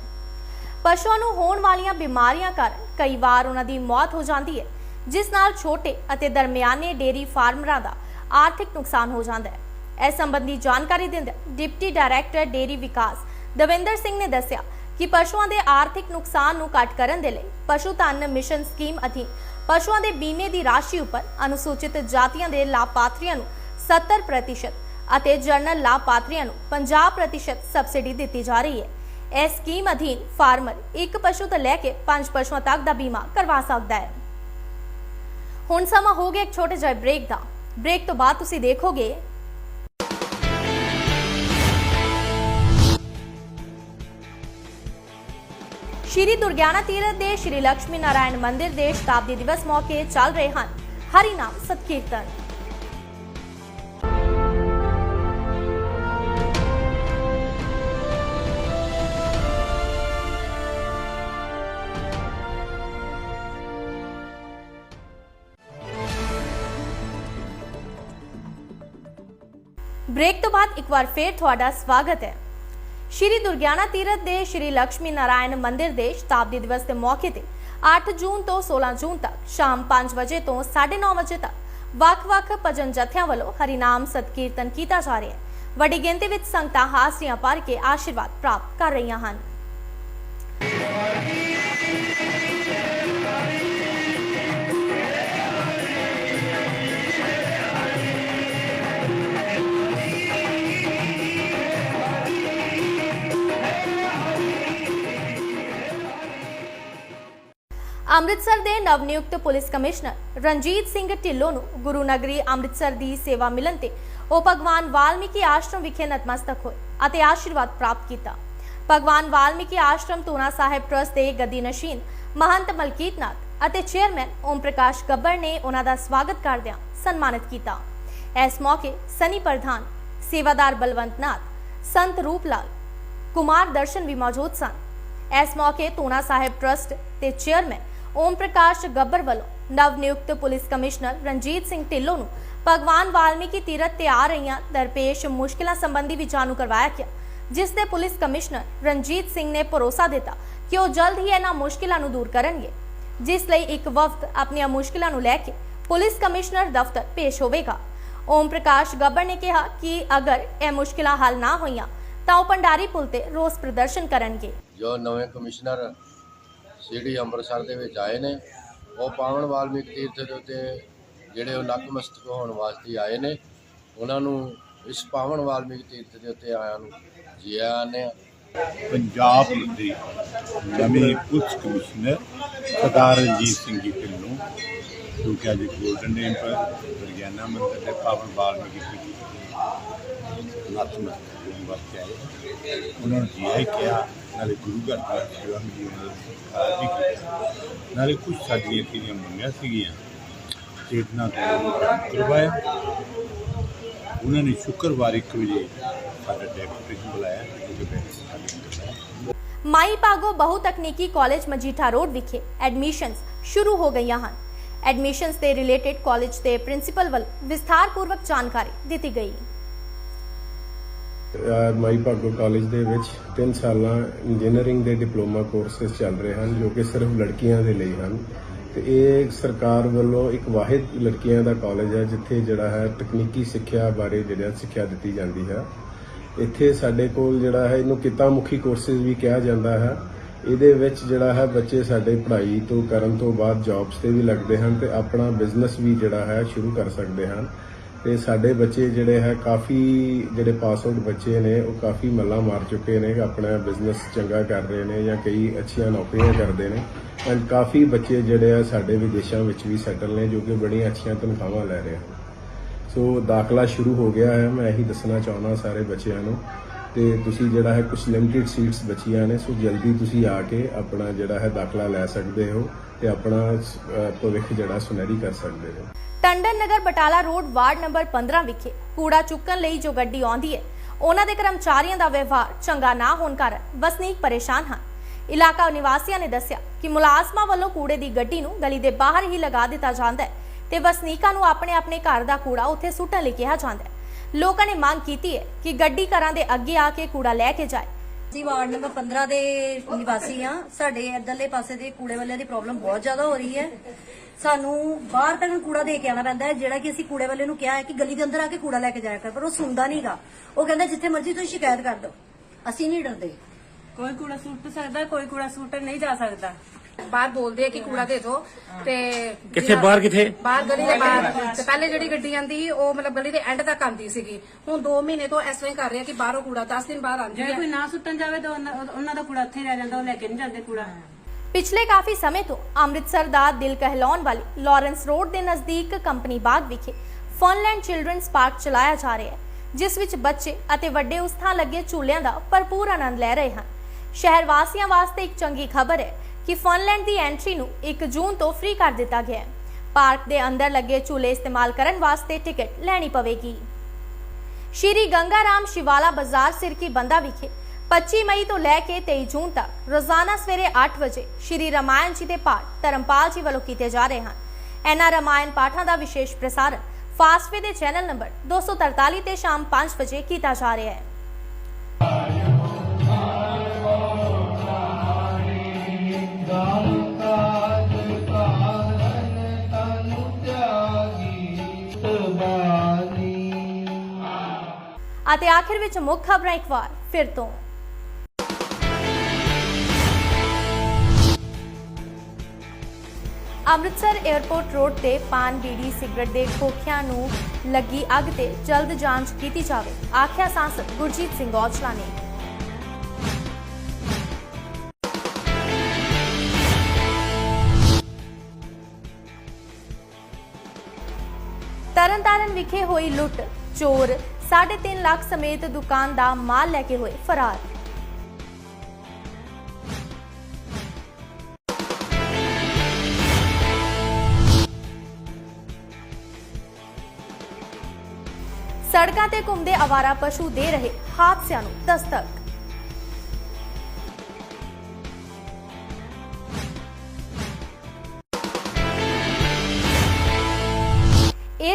ਪਸ਼ੂਆਂ ਨੂੰ ਹੋਣ ਵਾਲੀਆਂ ਬਿਮਾਰੀਆਂ ਕਾਰਨ ਕਈ ਵਾਰ ਉਹਨਾਂ ਦੀ ਮੌਤ ਹੋ ਜਾਂਦੀ ਹੈ, ਜਿਸ ਨਾਲ ਛੋਟੇ ਅਤੇ ਦਰਮਿਆਨੇ ਡੇਰੀ ਫਾਰਮਰਾਂ ਦਾ ਆਰਥਿਕ ਨੁਕਸਾਨ ਹੋ ਜਾਂਦਾ ਹੈ। ਇਸ ਸੰਬੰਧੀ ਜਾਣਕਾਰੀ ਦਿੰਦੇ ਡਿਪਟੀ ਡਾਇਰੈਕਟਰ ਡੇਰੀ ਵਿਕਾਸ ਦਵਿੰਦਰ ਸਿੰਘ ਨੇ ਦੱਸਿਆ ਕਿ ਪਸ਼ੂਆਂ ਦੇ ਆਰਥਿਕ ਨੁਕਸਾਨ ਨੂੰ ਘੱਟ ਕਰਨ ਦੇ ਲਈ ਪਸ਼ੂ ਧਨ ਮਿਸ਼ਨ ਸਕੀਮ ਅਧੀਨ ਪਸ਼ੂਆਂ ਦੇ ਬੀਮੇ ਦੀ ਰਾਸ਼ੀ ਉੱਪਰ ਅਨੁਸੂਚਿਤ ਜਾਤੀਆਂ ਦੇ ਲਾਭਪਾਤਰੀਆਂ ਨੂੰ 70% ਅਤੇ ਜਨਰਲ ਲਾਭਪਾਤਰੀਆਂ ਨੂੰ 50% ਸਬਸਿਡੀ ਦਿੱਤੀ ਜਾ ਰਹੀ ਹੈ। ਇਸ ਸਕੀਮ ਅਧੀਨ ਫਾਰਮਰ ਇੱਕ ਪਸ਼ੂ ਤੋਂ ਲੈ ਕੇ 5 ਪਸ਼ੂਆਂ ਤੱਕ ਦਾ ਬੀਮਾ ਕਰਵਾ ਸਕਦਾ ਹੈ। ਹੁਣ ਸਮਾਂ ਹੋ ਗਿਆ ਇੱਕ ਛੋਟੇ ਜਿਹੇ ਬ੍ਰੇਕ ਦਾ। ਬ੍ਰੇਕ ਤੋਂ ਬਾਅਦ ਤੁਸੀਂ ਦੇਖੋਗੇ। ਸ਼੍ਰੀ ਦੁਰਗਿਆਨਾ ਤੀਰਥ ਦੇ ਸ਼੍ਰੀ ਲక్ష్ਮੀ ਨਾਰਾਇਣ ਮੰਦਿਰ ਦੇ ਸ਼ਤਾਬਦੀ ਦਿਵਸ ਮੌਕੇ ਚੱਲ ਰਹੇ ਹਨ। ਹਰੀ ਨਾਮ ਸਤਕੀਰਤਨ ਬ੍ਰੇਕ ਤੋਂ ਬਾਅਦ ਇੱਕ ਵਾਰ ਫੇਰ ਤੁਹਾਡਾ ਸਵਾਗਤ ਹੈ। ਸ਼੍ਰੀ ਦੁਰਗਿਆਨਾ ਤੀਰਥ ਦੇ ਸ਼੍ਰੀ ਲక్ష్ਮੀ ਨਾਰਾਇਣ ਮੰਦਿਰ ਦੇ ਸ਼ਤਾਬਦੀ ਦਿਵਸ ਦੇ ਮੌਕੇ ਤੇ 8 ਜੂਨ ਤੋਂ 16 ਜੂਨ ਤੱਕ ਸ਼ਾਮ 5 ਵਜੇ ਤੋਂ 9:30 ਵਜੇ ਤੱਕ ਵੱਖ-ਵੱਖ ਭਜਨ ਜਥਿਆਂ ਵੱਲੋਂ ਹਰੀ ਨਾਮ ਸਤਕੀਰਤਨ ਕੀਤਾ ਜਾ ਰਿਹਾ ਹੈ। ਵੱਡੀ ਗਿਣਤੀ ਵਿੱਚ ਸੰਗਤਾਂ ਹਾਜ਼ਰੀਆਂ ਭਰ ਕੇ ਆਸ਼ੀਰਵਾਦ ਪ੍ਰਾਪਤ ਕਰ ਰਹੀਆਂ ਹਨ। ਅੰਮ੍ਰਿਤਸਰ ਦੇ ਨਵਨਿਯੁਕਤ ਪੁਲਿਸ ਕਮਿਸ਼ਨਰ ਰਣਜੀਤ ਸਿੰਘ ਢਿੱਲੋਂ ਨੂੰ ਗੁਰੂ ਨਗਰੀ ਅੰਮ੍ਰਿਤਸਰ ਦੀ ਸੇਵਾ ਮਿਲਣ ਤੇ ਉਹ ਭਗਵਾਨ ਵਾਲਮੀਕੀ ਆਸ਼ਰਮ ਵਿਖੇ ਨਤਮਸਤਕ ਹੋਏ ਅਤੇ ਆਸ਼ੀਰਵਾਦ ਪ੍ਰਾਪਤ ਕੀਤਾ। ਭਗਵਾਨ ਵਾਲਮੀਕੀ ਆਸ਼ਰਮ ਤੂਨਾ ਸਾਹਿਬ ਟਰਸਟ ਦੇ ਗੱਦੀ ਨਸ਼ੀਨ ਮਹੰਤ ਮਲਕੀਤ ਨਾਥ ਅਤੇ ਚੇਅਰਮੈਨ ਓਮ ਪ੍ਰਕਾਸ਼ ਗੱਬਰ ਨੇ ਉਹਨਾਂ ਦਾ ਸਵਾਗਤ ਕਰਦਿਆਂ ਸਨਮਾਨਿਤ ਕੀਤਾ। ਇਸ ਮੌਕੇ ਸਨੀ ਪ੍ਰਧਾਨ, ਸੇਵਾਦਾਰ ਬਲਵੰਤ ਨਾਥ, ਸੰਤ ਰੂਪ ਲਾਲ ਕੁਮਾਰ ਦਰਸ਼ਨ ਵੀ ਮੌਜੂਦ ਸਨ। ਇਸ ਮੌਕੇ ਤੂਨਾ ਸਾਹਿਬ ਟਰਸਟ ਤੇ ਚੇਅਰਮੈਨ ਓਮ ਪ੍ਰਕਾਸ਼ ਗੱਬਰ ਵੱਲੋਂ ਨਵ ਨਿਯੁਕਤ ਪੁਲਿਸ ਕਮਿਸ਼ਨਰ ਰਣਜੀਤ ਸਿੰਘ ਢਿੱਲੋਂ ਨੂੰ ਭਗਵਾਨ ਵਾਲਮੀਕੀ ਤੀਰਥ ਤੇ ਆ ਰਹੀਆਂ ਦਰਪੇਸ਼ ਮੁਸ਼ਕਲਾਂ ਸੰਬੰਧੀ ਵੀ ਜਾਣੂ ਕਰਵਾਇਆ ਗਿਆ, ਜਿਸ ਦੇ ਪੁਲਿਸ ਕਮਿਸ਼ਨਰ ਰਣਜੀਤ ਸਿੰਘ ਨੇ ਭਰੋਸਾ ਦਿੱਤਾ ਕਿ ਉਹ ਜਲਦ ਹੀ ਇਹਨਾਂ ਮੁਸ਼ਕਲਾਂ ਨੂੰ ਦੂਰ ਕਰਨਗੇ, ਜਿਸ ਲਈ ਇੱਕ ਵਫਦ ਆਪਣੀਆਂ ਮੁਸ਼ਕਲਾਂ ਨੂੰ ਲੈ ਕੇ ਪੁਲਿਸ ਕਮਿਸ਼ਨਰ ਦਫ਼ਤਰ ਪੇਸ਼ ਹੋਵੇਗਾ। ਓਮ ਪ੍ਰਕਾਸ਼ ਗੱਬਰ ਨੇ ਕਿਹਾ ਕਿ ਅਗਰ ਇਹ ਮੁਸ਼ਕਲਾਂ ਹੱਲ ਨਾ ਹੋਈਆਂ, ਤਾਂ ਉਹ ਭੰਡਾਰੀ ਪੁਲ ਤੇ ਰੋਸ ਪ੍ਰਦਰਸ਼ਨ ਕਰਨਗੇ। ਜੋ ਨਵੇਂ ਕਮਿਸ਼ਨਰ ਜਿਹੜੀ ਅੰਮ੍ਰਿਤਸਰ ਦੇ ਵਿੱਚ ਆਏ ਨੇ, ਉਹ ਪਾਵਨ ਵਾਲਮੀਕ ਤੀਰਥ ਦੇ ਉੱਤੇ ਜਿਹੜੇ ਉਹ ਨਤਮਸਤਕ ਹੋਣ ਵਾਸਤੇ ਆਏ ਨੇ, ਉਹਨਾਂ ਨੂੰ ਇਸ ਪਾਵਨ ਵਾਲਮੀਕ ਤੀਰਥ ਦੇ ਉੱਤੇ ਆਇਆਂ ਨੂੰ ਜੀ ਨੇ। ਪੰਜਾਬ ਦੇ ਨਵੇਂ ਪੁਲਿਸ ਕਮਿਸ਼ਨਰ ਸਰਦਾਰ ਰਣਜੀਤ ਸਿੰਘ ਜੀ ਢਿੱਲੋਂ ਜੋ ਕਿ ਅੱਜ ਗੋਲਡਨ ਟੈਂਪਲ ਦੁਰਗਿਆਨਾ ਮੰਦਿਰ ਦੇ ਪਾਵਨ ਵਾਲਮੀਕੀ ਜੀ ਨਤਮਸਤਕ ਵਾਸਤੇ ਆਏ ਉਹਨਾਂ ਨੂੰ ਜੀ ਆਈ ਕਿਹਾ, ਨਾਲੇ ਗੁਰੂ ਘਰ ਦਾ ਸੇਵਾ ਮਿਲੀ ਉਹਨਾਂ ਦਾ ਨਾਲੇ ਕੁਝ ਸਾਡੀਆਂ ਜਿਹੜੀਆਂ ਮੰਗੀਆਂ ਸੀਗੀਆਂ, ਚੇਤਨਾ ਤੋਂ ਕਰਵਾਇਆ। ਉਹਨਾਂ ਨੇ ਸ਼ੁੱਕਰਵਾਰ ਇੱਕ ਵਜੇ ਸਾਡਾ ਡੈਪੂਟੇਸ਼ਨ ਬੁਲਾਇਆ ਕਿਉਂਕਿ ਬੈਠਕ ਮਾਈ ਭਾਗੋ ਬਹੁ ਤਕਨੀਕੀ ਕਾਲਜ ਮਜੀਠਾ ਰੋਡ ਵਿਖੇ ਐਡਮਿਸ਼ਨਸ ਸ਼ੁਰੂ ਹੋ ਗਈਆਂ ਹਨ। ਐਡਮਿਸ਼ਨਸ ਦੇ ਰਿਲੇਟਡ ਕਾਲਜ ਦੇ ਪ੍ਰਿੰਸੀਪਲ ਵੱਲ ਵਿਸਥਾਰਪੂਰਵਕ ਜਾਣਕਾਰੀ ਦਿੱਤੀ ਗਈ। ਮਾਈ ਭਾਗੋ ਕਾਲਜ ਦੇ ਵਿੱਚ 3 ਸਾਲਾਂ ਇੰਜੀਨੀਅਰਿੰਗ ਦੇ ਡਿਪਲੋਮਾ ਕੋਰਸਸ ਚੱਲ ਰਹੇ ਹਨ, ਜੋ ਕਿ ਸਿਰਫ ਲੜਕੀਆਂ ਦੇ ਲਈ ਹਨ। ਤੇ ਇਹ ਸਰਕਾਰ ਵੱਲੋਂ ਇੱਕ ਵਾਹਿਦ ਲੜਕੀਆਂ ਦਾ ਕਾਲਜ ਹੈ, ਜਿੱਥੇ ਜਿਹੜਾ ਹੈ ਤਕਨੀਕੀ ਸਿੱਖਿਆ ਬਾਰੇ ਜਿਹੜਾ ਸਿੱਖਿਆ ਦਿੱਤੀ ਜਾਂਦੀ ਹੈ। ਇੱਥੇ ਸਾਡੇ ਕੋਲ ਜਿਹੜਾ ਹੈ ਇਹਨੂੰ ਕਿੱਤਾ ਮੁਖੀ ਕੋਰਸਸ ਵੀ ਕਿਹਾ ਜਾਂਦਾ ਹੈ। ਇਹਦੇ ਵਿੱਚ ਜਿਹੜਾ ਹੈ ਬੱਚੇ ਸਾਡੇ ਪੜ੍ਹਾਈ ਤੋਂ, ਕਰਨ ਤੋਂ ਬਾਅਦ ਜੌਬਸ ਤੇ ਵੀ ਲੱਗਦੇ ਹਨ ਤੇ ਆਪਣਾ ਬਿਜ਼ਨਸ ਵੀ ਜਿਹੜਾ ਹੈ ਸ਼ੁਰੂ ਕਰ ਸਕਦੇ ਹਨ। ਤੇ ਸਾਡੇ ਬੱਚੇ ਜਿਹੜੇ ਹੈ, ਕਾਫੀ ਜਿਹੜੇ ਪਾਸ ਆਊਟ ਬੱਚੇ ਨੇ, ਉਹ ਕਾਫੀ ਮੱਲਾ ਮਾਰ ਚੁੱਕੇ ਨੇ, ਆਪਣਾ ਬਿਜ਼ਨਸ ਚੰਗਾ ਕਰ ਰਹੇ ਨੇ ਜਾਂ ਕਈ ਅੱਛੀਆਂ ਨੌਕਰੀਆਂ ਕਰਦੇ ਨੇ। ਐਂਡ ਕਾਫੀ ਬੱਚੇ ਜਿਹੜੇ ਆ ਸਾਡੇ ਵਿਦੇਸ਼ਾਂ ਵਿੱਚ ਵੀ ਸੈਟਲ ਨੇ, ਜੋ ਕਿ ਬੜੀਆਂ ਅੱਛੀਆਂ ਤਨਖਾਹਾਂ ਲੈ ਰਹੇ ਹਨ ਸੋ ਦਾਖਲਾ ਸ਼ੁਰੂ ਹੋ ਗਿਆ ਹੈ, ਮੈਂ ਇਹੀ ਦੱਸਣਾ ਚਾਹੁੰਦਾ ਸਾਰੇ ਬੱਚਿਆਂ ਨੂੰ। ਤੇ ਤੁਸੀਂ ਜਿਹੜਾ ਹੈ ਕੁਝ ਲਿਮਿਟਿਡ ਸੀਟਸ ਬਚੀਆਂ ਨੇ, ਸੋ ਜਲਦੀ ਤੁਸੀਂ ਆ ਕੇ ਆਪਣਾ ਜਿਹੜਾ ਹੈ, ਦਾਖਲਾ ਲੈ ਸਕਦੇ ਹੋ। ਤੇ ਆਪਣਾ ਭਵਿੱਖ ਜਿਹੜਾ ਸੁਨਹਿਰੀ ਕਰ ਸਕਦੇ ਹੋ Tandon Nagar Batala road ward number 15 ਵਿਖੇ ਕੂੜਾ ਚੁੱਕਣ ਲਈ ਜੋ ਗੱਡੀ ਆਉਂਦੀ ਹੈ, ਉਹਨਾਂ ਦੇ ਕਰਮਚਾਰੀਆਂ ਦਾ ਵਿਵਹਾਰ ਚੰਗਾ ਨਾ ਹੋਣ ਕਾਰਨ ਵਸਨੀਕ ਪਰੇਸ਼ਾਨ ਹਨ। ਇਲਾਕਾ ਨਿਵਾਸੀਆਂ ਨੇ ਦੱਸਿਆ ਕਿ ਮੁਲਾਜ਼ਮਾਂ ਵੱਲੋਂ ਕੂੜੇ ਦੀ ਗੱਡੀ ਨੂੰ ਗਲੀ ਦੇ ਬਾਹਰ ਹੀ ਲਗਾ ਦਿੱਤਾ ਜਾਂਦਾ ਹੈ ਤੇ ਵਸਨੀਕਾਂ ਨੂੰ ਆਪਣੇ ਆਪਣੇ ਘਰ ਦਾ ਕੂੜਾ ਉੱਥੇ ਸੁੱਟਣ ਲਈ ਕਿਹਾ ਜਾਂਦਾ ਹੈ। ਲੋਕਾਂ ਨੇ ਮੰਗ ਕੀਤੀ ਹੈ ਕਿ ਗੱਡੀ ਘਰਾਂ ਦੇ ਅੱਗੇ ਆ ਕੇ ਕੂੜਾ ਲੈ ਕੇ ਜਾਏ ਅਸੀਂ ਵਾਰਡ ਨੰਬਰ 15 ਦੇ ਨਿਵਾਸੀ ਆ ਸਾਡੇ ਇੱਧਰਲੇ ਪਾਸੇ ਦੇ ਕੂੜੇ ਵਾਲਿਆਂ ਦੀ ਪ੍ਰੋਬਲਮ ਬਹੁਤ ਜ਼ਿਆਦਾ ਹੋ ਰਹੀ ਹੈ। ਸਾਨੂੰ ਬਾਹਰ ਤੱਕ ਕੂੜਾ ਦੇ ਕੇ ਆਉਣਾ ਪੈਂਦਾ ਹੈ। ਜਿਹੜਾ ਕਿ ਅਸੀਂ ਕੂੜੇ ਵਾਲੇ ਨੂੰ ਕਿਹਾ ਹੈ ਕਿ ਗਲੀ ਦੇ ਅੰਦਰ ਆ ਕੇ ਕੂੜਾ ਲੈ ਕੇ ਜਾਇਆ ਕਰ, ਪਰ ਉਹ ਸੁਣਦਾ ਨਹੀਂਗਾ। ਉਹ ਕਹਿੰਦਾ, ਜਿੱਥੇ ਮਰਜ਼ੀ ਤੁਸੀਂ ਸ਼ਿਕਾਇਤ ਕਰ ਦਿਓ। ਅਸੀਂ ਨਹੀਂ ਡਰਦੇ। ਕੋਈ ਕੂੜਾ ਸੁੱਟ ਸਕਦਾ, ਕੋਈ ਕੂੜਾ ਸੁੱਟ ਨਹੀਂ ਜਾ ਸਕਦਾ। ਬਾਹਰ ਬੋਲਦੇ ਆ ਕਿ ਕੂੜਾ ਦੇ ਦਿਓ ਤੇ ਕਿੱਥੇ? ਬਾਹਰ ਕਿੱਥੇ? ਬਾਹਰ ਗਲੀ ਦੇ ਬਾਹਰ। ਤੇ ਪਹਿਲੇ ਜਿਹੜੀ ਗੱਡੀ ਆਂਦੀ ਸੀ, ਉਹ ਮਤਲਬ ਗਲੀ ਦੇ ਐਂਡ ਤੱਕ ਆਂਦੀ ਸੀਗੀ। ਹੁਣ 2 ਮਹੀਨੇ ਤੋਂ ਤਰ੍ਹਾਂ ਹੀ ਕਰ ਰਹੇ ਆ ਕਿ ਬਾਹਰੋਂ ਕੂੜਾ 10 ਦਿਨ ਬਾਅਦ ਆਂਦੀ ਜੇ ਹੈ। ਕੋਈ ਨਾ ਸੁੱਟਣ ਜਾਵੇ ਤਾਂ ਉਹਨਾਂ ਉਹਨਾਂ ਦਾ ਕੂੜਾ ਉੱਥੇ ਹੀ ਰਹਿ ਜਾਂਦਾ ਉਹ ਲੈ ਕੇ ਨਹੀਂ ਜਾਂਦੇ ਕੂੜਾ। ਪਿਛਲੇ ਕਾਫੀ ਸਮੇਂ ਤੋਂ ਅੰਮ੍ਰਿਤਸਰ ਦਾ ਦਿਲ ਕਹਿਲਾਉਣ ਵਾਲੀ ਲਾਰੈਂਸ ਰੋਡ ਦੇ ਨਜ਼ਦੀਕ ਕੰਪਨੀ ਬਾਗ ਵਿਖੇ ਫਨਲੈਂਡ ਚਿਲਡਰਨਸ ਪਾਰਕ ਚਲਾਇਆ ਜਾ ਰਿਹਾ ਹੈ ਜਿਸ ਵਿੱਚ ਬੱਚੇ ਅਤੇ ਵੱਡੇ ਉਸ ਥਾਂ ਲੱਗੇ ਝੂਲਿਆਂ ਦਾ ਭਰਪੂਰ ਆਨੰਦ ਲੈ ਰਹੇ ਹਨ। ਸ਼ਹਿਰ ਵਾਸੀਆਂ ਵਾਸਤੇ ਇੱਕ ਚੰਗੀ ਖਬਰ ਹੈ ਕਿ ਫਨਲੈਂਡ ਦੀ ਐਂਟਰੀ ਨੂੰ 1 ਜੂਨ ਤੋਂ ਫ੍ਰੀ ਕਰ ਦਿੱਤਾ ਗਿਆ ਹੈ। ਪਾਰਕ ਦੇ ਅੰਦਰ ਲੱਗੇ ਝੂਲੇ ਇਸਤੇਮਾਲ ਕਰਨ ਵਾਸਤੇ ਟਿਕਟ ਲੈਣੀ ਪਵੇਗੀ। ਸ਼੍ਰੀ ਗੰਗਾ ਰਾਮ ਸ਼ਿਵਾਲਾ ਬਾਜ਼ਾਰ ਸਿਰਕੀ ਬੰਦਾ ਵਿਖੇ 25 ਮਈ ਤੋਂ ਲੈ ਕੇ 23 ਜੂਨ ਤੱਕ ਰੋਜ਼ਾਨਾ ਸਵੇਰੇ 8 ਵਜੇ ਸ਼੍ਰੀ ਰਮਾਇਣ ਜੀ ਦੇ ਪਾਠ ਧਰਮਪਾਲ ਜੀ ਵੱਲੋਂ ਕੀਤੇ ਜਾ ਰਹੇ ਹਨ। ਇਹਨਾਂ ਰਮਾਇਣ ਪਾਠਾਂ ਦਾ ਵਿਸ਼ੇਸ਼ ਪ੍ਰਸਾਰਣ ਫਾਸਟਵੇ ਦੇ ਚੈਨਲ ਨੰਬਰ 243 ਤੇ ਸ਼ਾਮ 5 ਵਜੇ ਕੀਤਾ ਜਾ ਰਿਹਾ ਹੈ। ਅਤੇ ਆਖਿਰ ਵਿੱਚ ਮੁੱਖ ਖਬਰਾਂ ਇੱਕ ਵਾਰ ਫਿਰ ਤੋਂ। ਅੰਮ੍ਰਿਤਸਰ 에ਅਰਪੋਰਟ ਰੋਡ ਤੇ ਪਾਨ ਬੀੜੀ ਸਿਗਰਟ ਦੇ ਖੋਖਿਆਂ ਨੂੰ ਲੱਗੀ ਅੱਗ ਤੇ ਜਲਦ ਜਾਂਚ ਕੀਤੀ ਜਾਵੇ, ਆਖਿਆ ਸਾਂਸਦ ਗੁਰਜੀਤ ਸਿੰਘ ਔਜਲਾ ਨੇ। ਤਰਨਤਾਰਨ ਵਿਖੇ ਹੋਈ ਲੁੱਟ, ਚੋਰ 3.5 ਲੱਖ ਸਮੇਤ ਦੁਕਾਨ ਦਾ ਮਾਲ ਲੈ ਕੇ ਹੋਏ ਫਰਾਰ। ਸੜਕਾਂ ਤੇ ਘੁੰਮਦੇ ਆਵਾਰਾ ਪਸ਼ੂ ਦੇ ਰਹੇ ਹਾਦਸਿਆਂ ਨੂੰ ਦਸਤਕ।